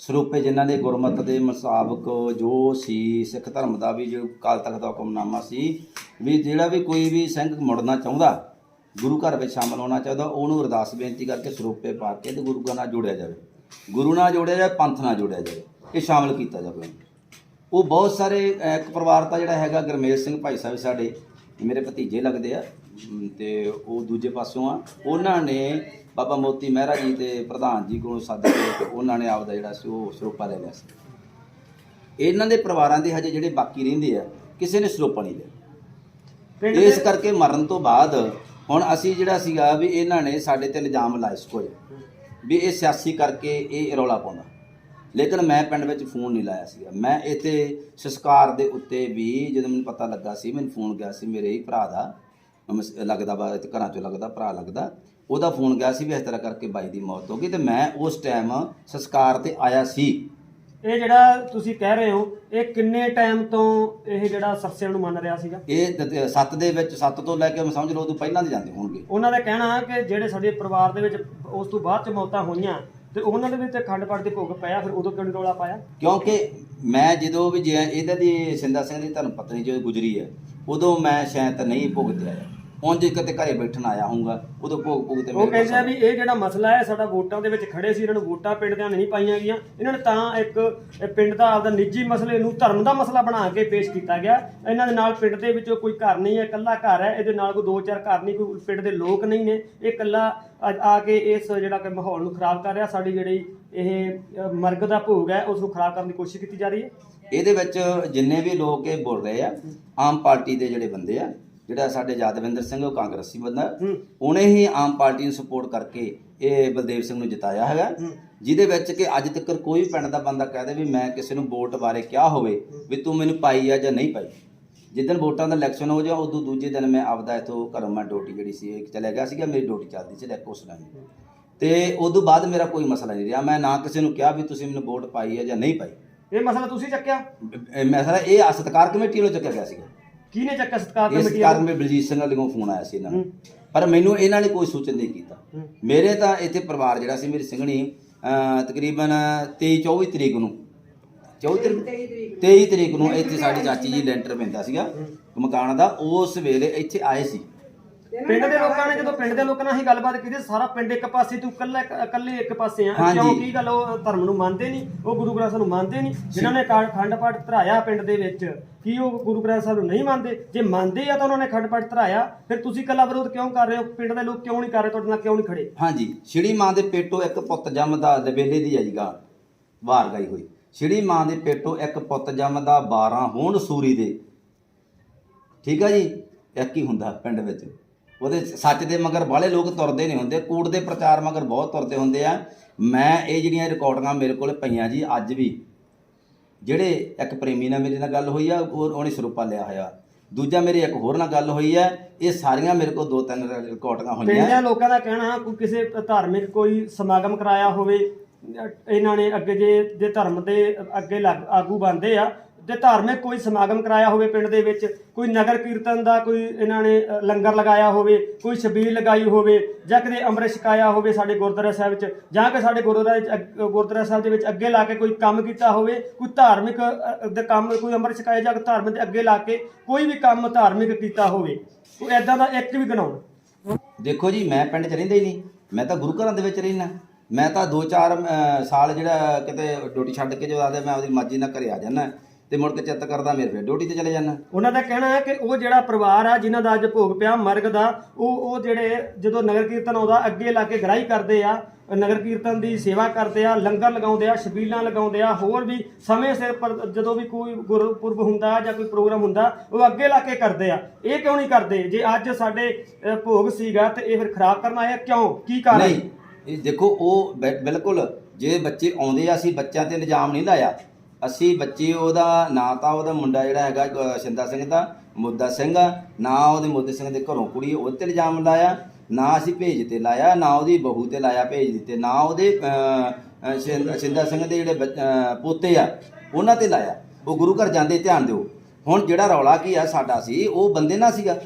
ਸਰੂਪੇ ਜਿਨ੍ਹਾਂ ਦੇ ਗੁਰਮਤ ਦੇ ਮੁਤਾਬਕ ਜੋ ਸੀ, ਸਿੱਖ ਧਰਮ ਦਾ ਵੀ ਜੋ ਕਾਲ ਤਖਤ ਦਾ ਹੁਕਮਨਾਮਾ ਸੀ, ਵੀ ਜਿਹੜਾ ਵੀ ਕੋਈ ਵੀ ਸਿੰਘ ਮੁੜਨਾ ਚਾਹੁੰਦਾ, ਗੁਰੂ ਘਰ ਵਿੱਚ ਸ਼ਾਮਲ ਹੋਣਾ ਚਾਹੁੰਦਾ, ਉਹਨੂੰ ਅਰਦਾਸ ਬੇਨਤੀ ਕਰਕੇ ਸਰੂਪੇ ਪਾ ਕੇ ਤੇ ਗੁਰੂ ਨਾਲ ਜੋੜਿਆ ਜਾਵੇ। ਗੁਰੂ ਨਾਲ ਜੋੜਿਆ ਜਾਵੇ ਪੰਥ ਨਾਲ ਜੋੜਿਆ ਜਾਵੇ ਇਹ ਸ਼ਾਮਲ ਕੀਤਾ ਜਾਵੇ ਉਹ ਬਹੁਤ ਸਾਰੇ ਇੱਕ ਪਰਿਵਾਰ ਤਾਂ ਜਿਹੜਾ ਹੈਗਾ ਗਰਮੇਲ ਸਿੰਘ ਭਾਈ ਸਾਹਿਬ ਸਾਡੇ ਮੇਰੇ ਭਤੀਜੇ ਲੱਗਦੇ ਆ ਤੇ ਉਹ ਦੂਜੇ ਪਾਸੋਂ ਆ। ਉਹਨਾਂ ਨੇ ਬਾਬਾ ਮੋਤੀ ਮਹਿਰਾ ਜੀ ਤੇ ਪ੍ਰਧਾਨ ਜੀ ਕੋਲੋਂ ਸੱਦ ਕੇ ਉਹਨਾਂ ਨੇ ਆਪਦਾ ਜਿਹੜਾ ਸੀ ਉਹ ਸਰੋਪਾ ਲੈ ਲਿਆ ਸੀ। ਇਹਨਾਂ ਦੇ ਪਰਿਵਾਰਾਂ ਦੇ ਹਜੇ ਜਿਹੜੇ ਬਾਕੀ ਰਹਿੰਦੇ ਆ ਕਿਸੇ ਨੇ ਸਰੋਪਾ ਨਹੀਂ ਲਿਆ। ਇਸ ਕਰਕੇ ਮਰਨ ਤੋਂ ਬਾਅਦ ਹੁਣ ਅਸੀਂ ਜਿਹੜਾ ਸੀਗਾ ਵੀ ਇਹਨਾਂ ਨੇ ਸਾਡੇ ਤੇ ਇਲਜ਼ਾਮ ਲਾਏ ਸੀ ਕੁਝ ਵੀ ਇਹ ਸਿਆਸੀ ਕਰਕੇ ਇਹ ਰੌਲਾ ਪਾਉਂਦਾ। ਲੇਕਿਨ ਮੈਂ ਪਿੰਡ ਵਿੱਚ ਫੋਨ ਨਹੀਂ ਲਾਇਆ ਸੀਗਾ। ਮੈਂ ਇੱਥੇ ਸੰਸਕਾਰ ਦੇ ਉੱਤੇ ਵੀ ਜਦੋਂ ਮੈਨੂੰ ਪਤਾ ਲੱਗਾ ਸੀ, ਮੈਨੂੰ ਫੋਨ ਗਿਆ ਸੀ, ਮੇਰੇ ਹੀ ਭਰਾ ਦਾ, ਮਸ- ਲੱਗਦਾ ਵਾ ਘਰਾਂ ਚੋਂ ਲੱਗਦਾ, ਭਰਾ ਲੱਗਦਾ, ਉਹਦਾ ਫੋਨ ਗਿਆ ਸੀ ਵੀ ਇਸ ਤਰ੍ਹਾਂ ਕਰਕੇ ਬਾਈ ਦੀ ਮੌਤ ਹੋ ਗਈ ਤੇ ਮੈਂ ਉਸ ਟਾਈਮ ਸੰਸਕਾਰ ਤੇ ਆਇਆ ਸੀ।
ਇਹ ਜਿਹੜਾ ਤੁਸੀਂ ਕਹਿ ਰਹੇ ਹੋ ਇਹ ਕਿੰਨੇ ਟਾਈਮ ਤੋਂ ਇਹ ਜਿਹੜਾ ਸਰਸੇ ਨੂੰ ਮੰਨ ਰਿਹਾ ਸੀਗਾ?
ਇਹ 7 ਦੇ ਵਿੱਚ 7 ਤੋਂ ਲੈ ਕੇ ਮੈਂ ਸਮਝ ਲਓ ਉਦੋਂ ਪਹਿਲਾਂ ਦੇ ਜਾਂਦੇ ਹੋਣਗੇ।
ਉਹਨਾਂ ਦਾ ਕਹਿਣਾ ਕਿ ਜਿਹੜੇ ਸਾਡੇ ਪਰਿਵਾਰ ਦੇ ਵਿੱਚ ਉਸ ਤੋਂ ਬਾਅਦ ਚ ਮੌਤਾਂ ਹੋਈਆਂ ਤੇ ਉਹਨਾਂ ਦੇ ਵਿੱਚ ਅਖੰਡ ਪਾਠ ਦੇ ਭੋਗ ਪਿਆ ਫਿਰ ਉਦੋਂ ਕਿਉਂ ਰੌਲਾ ਪਾਇਆ?
ਕਿਉਂਕਿ ਮੈਂ ਜਦੋਂ ਵੀ ਜੇ ਇਹਦਾ ਦੀ ਸਿੰਦਾ ਸਿੰਘ ਦੀ ਧਰਮ ਪਤਨੀ ਜਦੋਂ ਗੁਜਰੀ ਹੈ ਉਦੋਂ ਮੈਂ ਸ਼ਾਇਦ ਨਹੀਂ ਭੁਗਤਿਆ ਆਇਆ ਉਂਝ ਕਿਤੇ ਘਰੇ ਬੈਠਣ ਆਇਆ ਹੋਊਗਾ ਉਦੋਂ ਭੋਗ ਭੋਗ ਤੇ
ਉਹ
ਮੇਰੇ
ਕਹਿੰਦੇ ਆ ਵੀ ਇਹ ਜਿਹੜਾ ਮਸਲਾ ਹੈ ਸਾਡਾ ਵੋਟਾਂ ਦੇ ਵਿੱਚ ਖੜੇ ਸੀ ਇਹਨਾਂ ਨੂੰ ਵੋਟਾਂ ਪਿੰਡ ਦਿਆਂ ਨਹੀਂ ਪਾਈਆਂ ਗਈਆਂ। ਇਹਨਾਂ ਨੇ ਤਾਂ ਇੱਕ ਇਹ ਪਿੰਡ ਦਾ ਆਪਦਾ ਨਿੱਜੀ ਮਸਲੇ ਨੂੰ ਧਰਮ ਦਾ ਮਸਲਾ ਬਣਾ ਕੇ ਪੇਸ਼ ਕੀਤਾ ਗਿਆ। ਇਹਨਾਂ ਦੇ ਨਾਲ ਪਿੰਡ ਦੇ ਵਿੱਚ ਕੋਈ ਘਰ ਨਹੀਂ ਹੈ ਇਕੱਲਾ ਘਰ ਹੈ। ਇਹਦੇ ਨਾਲ ਕੋਈ ਦੋ ਚਾਰ ਘਰ ਨਹੀਂ ਕੋਈ ਪਿੰਡ ਦੇ ਲੋਕ ਨਹੀਂ ਨੇ। ਇਹ ਇਕੱਲਾ ਅੱਜ ਆ ਕੇ ਇਸ ਜਿਹੜਾ ਕਿ ਮਾਹੌਲ ਨੂੰ ਖਰਾਬ ਕਰ ਰਿਹਾ। ਸਾਡੀ ਜਿਹੜੀ ਇਹ ਅ, ਮਰਗ ਦਾ ਭੋਗ ਹੈ ਉਸ ਨੂੰ ਖਰਾਬ ਕਰਨ ਦੀ ਕੋਸ਼ਿਸ਼ ਕੀਤੀ ਜਾ ਰਹੀ ਹੈ।
ਇਹਦੇ ਵਿੱਚ ਜਿੰਨੇ ਵੀ ਲੋਕ ਇਹ ਬੋਲ ਰਹੇ ਆ ਆਮ ਪਾਰਟੀ ਦੇ ਜਿਹੜੇ ਬੰਦੇ ਆ ਜਿਹੜਾ ਸਾਡੇ ਯਾਦਵਿੰਦਰ ਸਿੰਘ ਉਹ ਕਾਂਗਰਸੀ ਬੰਦਾ ਉਹਨੇ ਹੀ ਆਮ ਪਾਰਟੀ ਨੂੰ ਸਪੋਰਟ ਕਰਕੇ ਇਹ ਬਲਦੇਵ ਸਿੰਘ ਨੂੰ ਜਿਤਾਇਆ ਹੈਗਾ। ਜਿਹਦੇ ਵਿੱਚ ਕਿ ਅੱਜ ਤੱਕ ਕੋਈ ਵੀ ਪਿੰਡ ਦਾ ਬੰਦਾ ਕਹਦੇ ਵੀ ਮੈਂ ਕਿਸੇ ਨੂੰ ਵੋਟ ਬਾਰੇ ਕਿਹਾ ਹੋਵੇ ਵੀ ਤੂੰ ਮੈਨੂੰ ਪਾਈ ਆ ਜਾਂ ਨਹੀਂ ਪਾਈ। ਜਿੱਦਣ ਵੋਟਾਂ ਦਾ ਇਲੈਕਸ਼ਨ ਹੋ ਜਾ ਉਦੋਂ ਦੂਜੇ ਦਿਨ ਮੈਂ ਆਪਦਾ ਇਥੋਂ ਘਰੋਂ ਮੈਂ ਡਿਊਟੀ ਜਿਹੜੀ ਸੀ ਚਲੇ ਗਿਆ ਸੀਗਾ ਮੇਰੀ ਡਿਊਟੀ ਚੱਲਦੀ ਸੀ ਡੈਕੋ ਸਲਾਈ ਤੇ ਉਦੋਂ ਬਾਅਦ ਮੇਰਾ ਕੋਈ ਮਸਲਾ ਨਹੀਂ ਰਿਹਾ। ਮੈਂ ਨਾ ਕਿਸੇ ਨੂੰ ਕਿਹਾ ਵੀ ਤੁਸੀਂ ਮੈਨੂੰ ਵੋਟ ਪਾਈ ਹੈ ਜਾਂ ਨਹੀਂ ਪਾਈ।
ਇਹ ਮਸਲਾ ਤੁਸੀਂ ਚੱਕਿਆ?
ਮਸਲਾ ਇਹ ਸਤਕਾਰ ਕਮੇਟੀ ਵੱਲੋਂ ਚੱਕਿਆ ਗਿਆ ਸੀਗਾ।
ਕਿਹਨੇ ਚੱਕਿਆ ਸਤਕਾਰ
ਇਸ
ਕਮੇਟੀ
ਕਾਰਨ ਵਿੱਚ ਬਲਜੀਤ ਸਿੰਘ ਵੱਲੋਂ ਫੋਨ ਆਇਆ ਸੀ ਇਹਨਾਂ ਨੂੰ। ਪਰ ਮੈਨੂੰ ਇਹਨਾਂ ਨੇ ਕੋਈ ਸੂਚਨ ਨਹੀਂ ਕੀਤਾ। ਮੇਰੇ ਤਾਂ ਇੱਥੇ ਪਰਿਵਾਰ ਜਿਹੜਾ ਸੀ ਮੇਰੀ ਸਿੰਘਣੀ ਅਹ, ਤਕਰੀਬਨ 23 24 ਤਰੀਕ ਨੂੰ। 24 ਤਰੀਕ 23 ਤਰੀਕ ਨੂੰ। ਇੱਥੇ ਸਾਡੀ ਚਾਚੀ ਜੀ ਲੈਂਟਰ ਪੈਂਦਾ ਸੀਗਾ ਮਕਾਨ ਦਾ। ਉਸ ਵੇਲੇ ਇੱਥੇ ਆਏ ਸੀ।
ਪਿੰਡ ਦੇ ਲੋਕਾਂ ਨੇ ਜਦੋਂ ਪਿੰਡ ਦੇ ਲੋਕਾਂ ਨਾਲ ਹੀ ਗੱਲਬਾਤ ਕੀਤੀ ਸਾਰਾ ਪਿੰਡ ਇੱਕ ਪਾਸੇ ਤੂੰ ਇਕੱਲਾ ਇਕੱਲੇ ਇੱਕ ਪਾਸੇ ਆ।
ਹਾਂਜੀ।
ਕਿਉਂ? ਕੀ ਗੱਲ? ਉਹ ਧਰਮ ਨੂੰ ਮੰਨਦੇ ਨਹੀਂ ਉਹ ਗੁਰੂ ਗ੍ਰੰਥ ਸਾਹਿਬ ਨੂੰ ਮੰਨਦੇ ਨਹੀਂ। ਜਿਨ੍ਹਾਂ ਨੇ ਕਾ- ਅਖੰਡ ਪਾਠ ਧਰਾਇਆ ਪਿੰਡ ਦੇ ਵਿੱਚ ਕੀ ਉਹ ਗੁਰੂ ਗ੍ਰੰਥ ਸਾਹਿਬ ਨੂੰ ਨਹੀਂ ਮੰਨਦੇ? ਜੇ ਮੰਨਦੇ ਆ ਤਾਂ ਉਹਨਾਂ ਨੇ ਅਖੰਡ ਪਾਠ ਧਰਾਇਆ। ਫਿਰ ਤੁਸੀਂ ਇਕੱਲਾ ਵਿਰੋਧ ਕਿਉਂ ਕਰ ਰਹੇ ਹੋ? ਪਿੰਡ ਦੇ ਲੋਕ ਕਿਉਂ ਨਹੀਂ ਕਰ ਰਹੇ? ਤੁਹਾਡੇ ਨਾਲ ਕਿਉਂ ਨਹੀਂ ਖੜੇ?
ਹਾਂਜੀ। ਸ਼ਿੜੀ ਮਾਂ ਦੇ ਪੇਟੋਂ ਇੱਕ ਪੁੱਤ ਜੰਮਦਾ ਲਵੇਲੇ ਦੀ ਆਈ ਗਾ ਵਾਰ ਗਈ ਹੋਈ। ਸ਼ਿੜੀ ਮਾਂ ਦੇ ਪੇਟੋਂ ਇੱਕ ਪੁੱਤ ਜੰਮਦਾ 12 ਹੋਣ ਸੂਰੀ ਦੇ। ਠੀਕ ਆ ਜੀ? ਇੱਕ ਹੀ ਹੁੰਦਾ ਪਿੰਡ ਵਿੱਚ। ਉਹਦੇ ਸੱਚ ਦੇ ਮਗਰ ਬਾਹਲੇ ਲੋਕ ਤੁਰਦੇ ਨਹੀਂ ਹੁੰਦੇ ਕੂੜ ਦੇ ਪ੍ਰਚਾਰ ਮਗਰ ਬਹੁਤ ਤੁਰਦੇ ਹੁੰਦੇ ਆ। ਮੈਂ ਇਹ ਜਿਹੜੀਆਂ ਰਿਕਾਰਡਿੰਗਾਂ ਮੇਰੇ ਕੋਲ ਪਈਆਂ ਜੀ, ਅੱਜ ਵੀ। ਜਿਹੜੇ ਇੱਕ ਪ੍ਰੇਮੀ ਨਾਲ ਮੇਰੇ ਨਾਲ ਗੱਲ ਹੋਈ ਆ, ਉਹ ਉਹਨੇ ਸਰੂਪਾ ਲਿਆ ਹੋਇਆ। ਦੂਜਾ ਮੇਰੀ ਇੱਕ ਹੋਰ ਨਾਲ ਗੱਲ ਹੋਈ ਹੈ ਇਹ ਸਾਰੀਆਂ ਮੇਰੇ ਕੋਲ ਦੋ ਤਿੰਨ ਰਿਕਾਰਡਿੰਗਾਂ
ਪਿੰਡ ਦੇ
ਹੋਈਆਂ
ਲੋਕਾਂ ਦਾ ਕਹਿਣਾ ਕੋਈ ਕਿਸੇ ਧਾਰਮਿਕ ਕੋਈ ਸਮਾਗਮ ਕਰਾਇਆ ਹੋਵੇ ਇਹਨਾਂ ਨੇ ਅੱਗੇ ਜੇ ਜੇ ਧਰਮ ਦੇ ਅੱਗੇ ਲੱਗ- ਆਗੂ ਬਣਦੇ ਆ ਜੇ ਧਾਰਮਿਕ ਕੋਈ ਸਮਾਗਮ ਕਰਾਇਆ ਹੋਵੇ ਪਿੰਡ ਦੇ ਵਿੱਚ, ਕੋਈ ਨਗਰ ਕੀਰਤਨ ਦਾ ਕੋਈ ਇਹਨਾਂ ਨੇ ਲੰਗਰ ਲਗਾਇਆ ਹੋਵੇ, ਕੋਈ ਛਬੀਲ ਲਗਾਈ ਹੋਵੇ, ਜਾਂ ਕਿਤੇ ਅੰਮ੍ਰਿਤ ਛਕਾਇਆ ਹੋਵੇ ਸਾਡੇ ਗੁਰਦੁਆਰਾ ਸਾਹਿਬ ਵਿੱਚ, ਜਾਂ ਕਿ ਸਾਡੇ ਗੁਰਦੁਆਰਾ ਵਿੱਚ ਅੱਗ- ਗੁਰਦੁਆਰਾ ਸਾਹਿਬ ਦੇ ਵਿੱਚ ਅੱਗੇ ਲਾ ਕੇ ਕੋਈ ਕੰਮ ਕੀਤਾ ਹੋਵੇ, ਕੋਈ ਧਾਰਮਿਕ ਦੇ ਕੰਮ, ਕੋਈ ਅੰਮ੍ਰਿਤ ਛਕਾਇਆ ਜਾਂ ਧਾਰਮਿਕ ਦੇ ਅੱਗੇ ਲਾ ਕੇ ਕੋਈ ਵੀ ਕੰਮ ਧਾਰਮਿਕ ਕੀਤਾ ਹੋਵੇ ਕੋਈ ਐਦਾਂ ਦਾ ਇੱਕ ਵੀ ਗਣਾਉਣ
ਦੇਖੋ ਜੀ, ਮੈਂ ਪਿੰਡ 'ਚ ਰਹਿੰਦਾ ਹੀ ਨਹੀਂ, ਮੈਂ ਤਾਂ ਗੁਰੂ ਘਰਾਂ ਦੇ ਵਿੱਚ ਰਹਿਣਾ ਮੈਂ ਤਾਂ 2-4 ਸਾਲ ਜਿਹੜਾ ਕਿਤੇ ਡਿਊਟੀ ਛੱਡ ਕੇ ਜੋ ਆਦੇ ਮੈਂ ਉਹਦੀ ਮਰਜ਼ੀ ਨਾਲ ਘਰੇ ਆ ਜਾਂਦਾ। ਤੇ ਮੁੜ ਕੇ ਚਿੱਤ ਕਰਦਾ ਮੇਰੇ ਫਿਰ ਡਿਊਟੀ ਤੇ ਚਲੇ ਜਾਣਾ
ਉਹਨਾਂ ਦਾ ਕਹਿਣਾ ਹੈ ਕਿ ਉਹ ਜਿਹੜਾ ਪਰਿਵਾਰ ਆ ਜਿਨ੍ਹਾਂ ਦਾ ਅੱਜ ਭੋਗ ਪਿਆ ਮਰਗ ਦਾ ਉਹ ਉਹ ਜਿਹੜੇ ਜਦੋਂ ਨਗਰ ਕੀਰਤਨ ਆਉਂਦਾ ਅੱਗੇ ਲਾ ਕੇ ਗ੍ਰਾਈ ਕਰਦੇ ਆ ਨਗਰ ਕੀਰਤਨ ਦੀ ਸੇਵਾ ਕਰਦੇ ਆ ਲੰਗਰ ਲਗਾਉਂਦੇ ਆ ਛਬੀਲਾਂ ਲਗਾਉਂਦੇ ਆ ਹੋਰ ਵੀ ਸਮੇਂ ਸਿਰ ਜਦੋਂ ਵੀ ਕੋਈ ਗੁਰਪੁਰਬ ਹੁੰਦਾ ਜਾਂ ਕੋਈ ਪ੍ਰੋਗਰਾਮ ਹੁੰਦਾ ਉਹ ਅੱਗੇ ਲਾ ਕੇ ਕਰਦੇ ਆ। ਇਹ ਕਿਉਂ ਨਹੀਂ ਕਰਦੇ? ਜੇ ਅੱਜ ਸਾਡੇ ਭੋਗ ਸੀਗਾ ਤੇ ਇਹ ਫਿਰ ਖਰਾਬ ਕਰਨ ਆਏ ਆ ਕਿਉਂ? ਕੀ ਕਾਰਨ?
ਨਹੀਂ ਇਹ ਦੇਖੋ ਉਹ ਬਿਲਕੁਲ ਜੇ ਬੱਚੇ ਆਉਂਦੇ ਆ ਅਸੀਂ ਬੱਚਿਆਂ ਤੇ ਇਲਜ਼ਾਮ ਨਹੀਂ ਲਾਇਆ ਅਸੀਂ ਬੱਚੇ ਉਹਦਾ, ਨਾ ਤਾਂ ਉਹਦਾ ਮੁੰਡਾ ਜਿਹੜਾ ਹੈਗਾ ਸ਼ਿੰਦਾ ਸਿੰਘ ਦਾ ਮੁੱਦਾ ਸਿੰਘ ਆ, ਨਾ ਉਹਦੇ ਮੁੱਦੇ ਸਿੰਘ ਦੇ ਘਰੋਂ ਕੁੜੀ ਉਹ ਤੇ ਇਲਜ਼ਾਮ ਲਾਇਆ, ਨਾ ਅਸੀਂ ਭੇਜ ਤੇ ਲਾਇਆ, ਨਾ ਉਹਦੀ ਬਹੂ ਤੇ ਲਾਇਆ ਭੇਜ ਦਿੱਤੇ, ਨਾ ਉਹਦੇ ਸ਼ਿੰ- ਸ਼ਿੰਦਾ ਸਿੰਘ ਦੇ ਜਿਹੜੇ ਬੱਚ- ਪੋਤੇ ਆ, ਉਹਨਾਂ ਤੇ ਲਾਇਆ। ਉਹ ਗੁਰੂ ਘਰ ਜਾਂਦੇ, ਧਿਆਨ ਦਿਓ। ਹੁਣ ਜਿਹੜਾ ਰੌਲਾ ਕੀ ਆ ਸਾਡਾ ਸੀ, ਉਹ ਬੰਦੇ ਨਾਲ ਸੀਗਾ।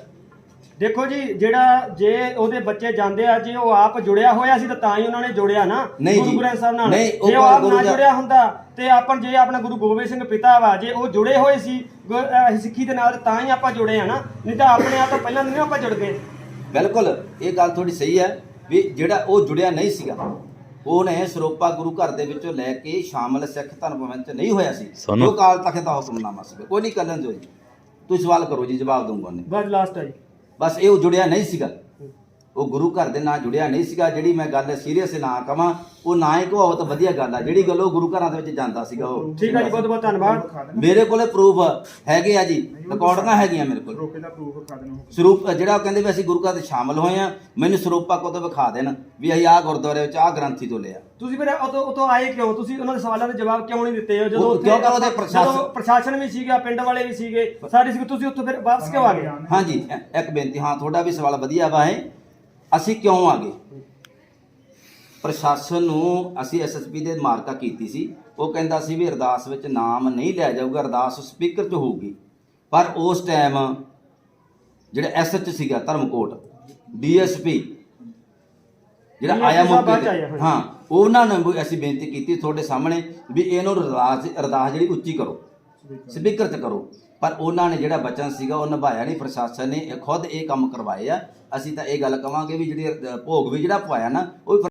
ਦੇਖੋ ਜੀ ਜਿਹੜਾ ਜੇ ਉਹਦੇ ਬੱਚੇ ਜਾਂਦੇ ਆ ਜੇ ਉਹ ਆਪ ਜੁੜਿਆ ਹੋਇਆ ਸੀ ਤਾਂ ਤਾਂ ਹੀ ਉਹਨਾਂ ਨੇ ਜੋੜਿਆ ਨਾ
ਨਹੀਂ
ਗੁਰੂ। ਗ੍ਰੰਥ ਸਾਹਿਬ ਨਾਲ।
ਨਹੀਂ, ਉਹ
ਜੇ ਉਹ ਆਪ
ਗੁਰੂ
ਨਾ
ਦਾ-
ਜੁੜਿਆ ਹੁੰਦਾ ਤੇ ਆਪਾਂ ਜੇ ਆਪਣਾ ਗੁਰੂ ਗੋਬਿੰਦ ਸਿੰਘ ਪਿਤਾ ਵਾ ਜੇ ਉਹ ਜੁੜੇ ਹੋਏ ਸੀ ਗੁ- ਅਹ ਸਿੱਖੀ ਦੇ ਨਾਲ ਤਾਂ ਹੀ ਆਪਾਂ ਜੁੜੇ ਆ ਨਾ ਨਹੀਂ ਤਾਂ ਆਪਣੇ ਆਪ ਤੋਂ ਪਹਿਲਾਂ ਨਹੀਂ ਆਪਾਂ ਜੁੜ ਗਏ।
ਬਿਲਕੁਲ ਇਹ ਗੱਲ ਥੋੜੀ ਸਹੀ ਹੈ ਵੀ ਜਿਹੜਾ ਉਹ ਜੁੜਿਆ ਨਹੀਂ ਸੀਗਾ ਉਹਨੇ ਸਰੋਪਾ ਗੁਰੂ ਘਰ ਦੇ ਵਿੱਚੋਂ ਲੈ ਕੇ ਸ਼ਾਮਲ ਸਿੱਖ ਧਰਮ ਵਿੱਚ ਨਹੀਂ ਹੋਇਆ ਸੀ।
ਸਾਨੂੰ-
ਉਹ ਕਾਲ ਤਖਤ ਦਾ ਹੁਕਮਨਾਮਾ ਸੀ ਕੋਈ ਨਹੀਂ ਦਿਓ ਜੀ। ਤੁਸੀਂ ਸਵਾਲ ਕਰੋ ਜੀ ਜਵਾਬ ਦਊਂਗਾ ਉਹਨੇ।
ਬਸ ਲਾਸਟ ਆ ਜੀ।
ਬਸ ਇਹ ਉਹ ਜੁੜਿਆ ਨਹੀਂ ਸੀਗਾ। ਉਹ ਗੁਰੂ ਘਰ ਦੇ ਨਾਲ ਜੁੜਿਆ ਨਹੀਂ ਸੀਗਾ ਜਿਹੜੀ ਮੈਂ ਗੱਲ ਸੀਰੀਅਸ ਨਾ ਕਵਾਂ ਉਹ ਨਾ ਹੀ ਕਹਾਓ ਤਾਂ ਵਧੀਆ ਗੱਲ ਆ। ਜਿਹੜੀ ਗੱਲ ਉਹ ਗੁਰੂ ਘਰਾਂ ਦੇ ਵਿੱਚ ਜਾਂਦਾ ਸੀਗਾ ਉਹ।
ਠੀਕ ਹੈ ਜੀ ਬਹੁਤ ਬਹੁਤ ਧੰਨਵਾਦ।
ਮੇਰੇ ਕੋਲੇ ਪ੍ਰੂਫ ਹੈਗੇ ਆ ਜੀ ਰਿਕਾਰਡਿੰਗਾਂ ਹੈਗੀਆਂ ਮੇਰੇ ਕੋਲ।
ਰੋਕੇ ਦਾ ਪ੍ਰੂਫ ਖਾ ਦੇਣਾ।
ਸਰੂਪ ਜਿਹੜਾ ਉਹ ਕਹਿੰਦੇ ਵੀ ਅਸੀਂ ਗੁਰੂ ਘਰ ਦੇ ਸ਼ਾਮਲ ਹੋਏ ਆ ਮੈਨੂੰ ਸਰੂਪਾ ਕੋ ਤੋਂ ਵਿਖਾ ਦੇਣ ਵੀ ਅਸੀਂ ਆਹ ਗੁਰਦੁਆਰੇ ਵਿੱਚ ਆਹ ਗ੍ਰੰਥੀ ਤੋਂ ਲਿਆ।
ਤੁਸੀਂ ਫਿਰ ਉਤੋਂ ਉਤੋਂ ਆਏ ਕਿਉਂ? ਤੁਸੀਂ ਉਹਨਾਂ ਦੇ ਸਵਾਲਾਂ ਦੇ ਜਵਾਬ ਕਿਉਂ ਨਹੀਂ ਦਿੱਤੇ? ਜਦੋਂ
ਉਹ-
ਉੱਥੇ-
ਪ੍ਰਸ਼ਾਸਨ-
ਜਦੋਂ ਪ੍ਰਸ਼ਾਸਨ ਵੀ ਸੀਗਾ ਪਿੰਡ ਵਾਲੇ ਵੀ ਸੀਗੇ ਸਾਰੇ ਸੀ ਤੁਸੀਂ ਉੱਥੋਂ ਫਿਰ ਵਾਪਸ ਕਿਉਂ ਆ ਗਏ?
ਹਾਂਜੀ ਇੱਕ ਬੇਨਤੀ ਹਾਂ ਤੁਹਾਡਾ ਵੀ ਸਵਾਲ ਵਧੀਆ ਵਾ ਹੈ ਅਸੀਂ ਕਿਉਂ ਆ ਗਏ? ਪ੍ਰਸ਼ਾਸਨ ਨੂੰ ਅਸੀਂ ਐਸਐਸਪੀ ਦੇ ਮਾਰਕਾ ਕੀਤੀ ਸੀ। ਉਹ ਕਹਿੰਦਾ ਸੀ ਵੀ ਅਰਦਾਸ ਵਿੱਚ ਨਾਮ ਨਹੀਂ ਲਿਆ ਜਾਊਗਾ ਅਰਦਾਸ ਸਪੀਕਰ 'ਚ ਹੋਊਗੀ। ਪਰ ਉਸ ਟਾਈਮ ਜਿਹੜਾ ਐਸਐਚ ਸੀਗਾ ਧਰਮਕੋਟ ਡੀਐਸਪੀ ਜਿਹੜਾ ਆਇਆ ਮੌਕੇ ਤੇ। ਹਾਂ ਉਹਨਾਂ ਨੇ ਵੀ ਅਸੀਂ ਬੇਨਤੀ ਕੀਤੀ ਤੁਹਾਡੇ ਸਾਹਮਣੇ ਵੀ ਇਹਨੂੰ ਅਰਦਾਸ ਅਰਦਾਸ ਜਿਹੜੀ ਉੱਚੀ ਕਰੋ ਸਪੀਕਰ 'ਚ ਕਰੋ। ਪਰ ਉਹਨਾਂ ਨੇ ਜਿਹੜਾ ਬਚਨ ਸੀਗਾ ਉਹ ਨਿਭਾਇਆ ਨਹੀਂ, ਪ੍ਰਸ਼ਾਸਨ ਨੇ ਖੁਦ ਇਹ ਕੰਮ ਕਰਵਾਏ ਆ। ਅਸੀਂ ਤਾਂ ਇਹ ਗੱਲ ਕਵਾਂਗੇ ਵੀ ਜਿਹੜੇ ਭੋਗ ਵੀ ਜਿਹੜਾ ਪਵਾਇਆ ਨਾ, ਉਹ ਵੀ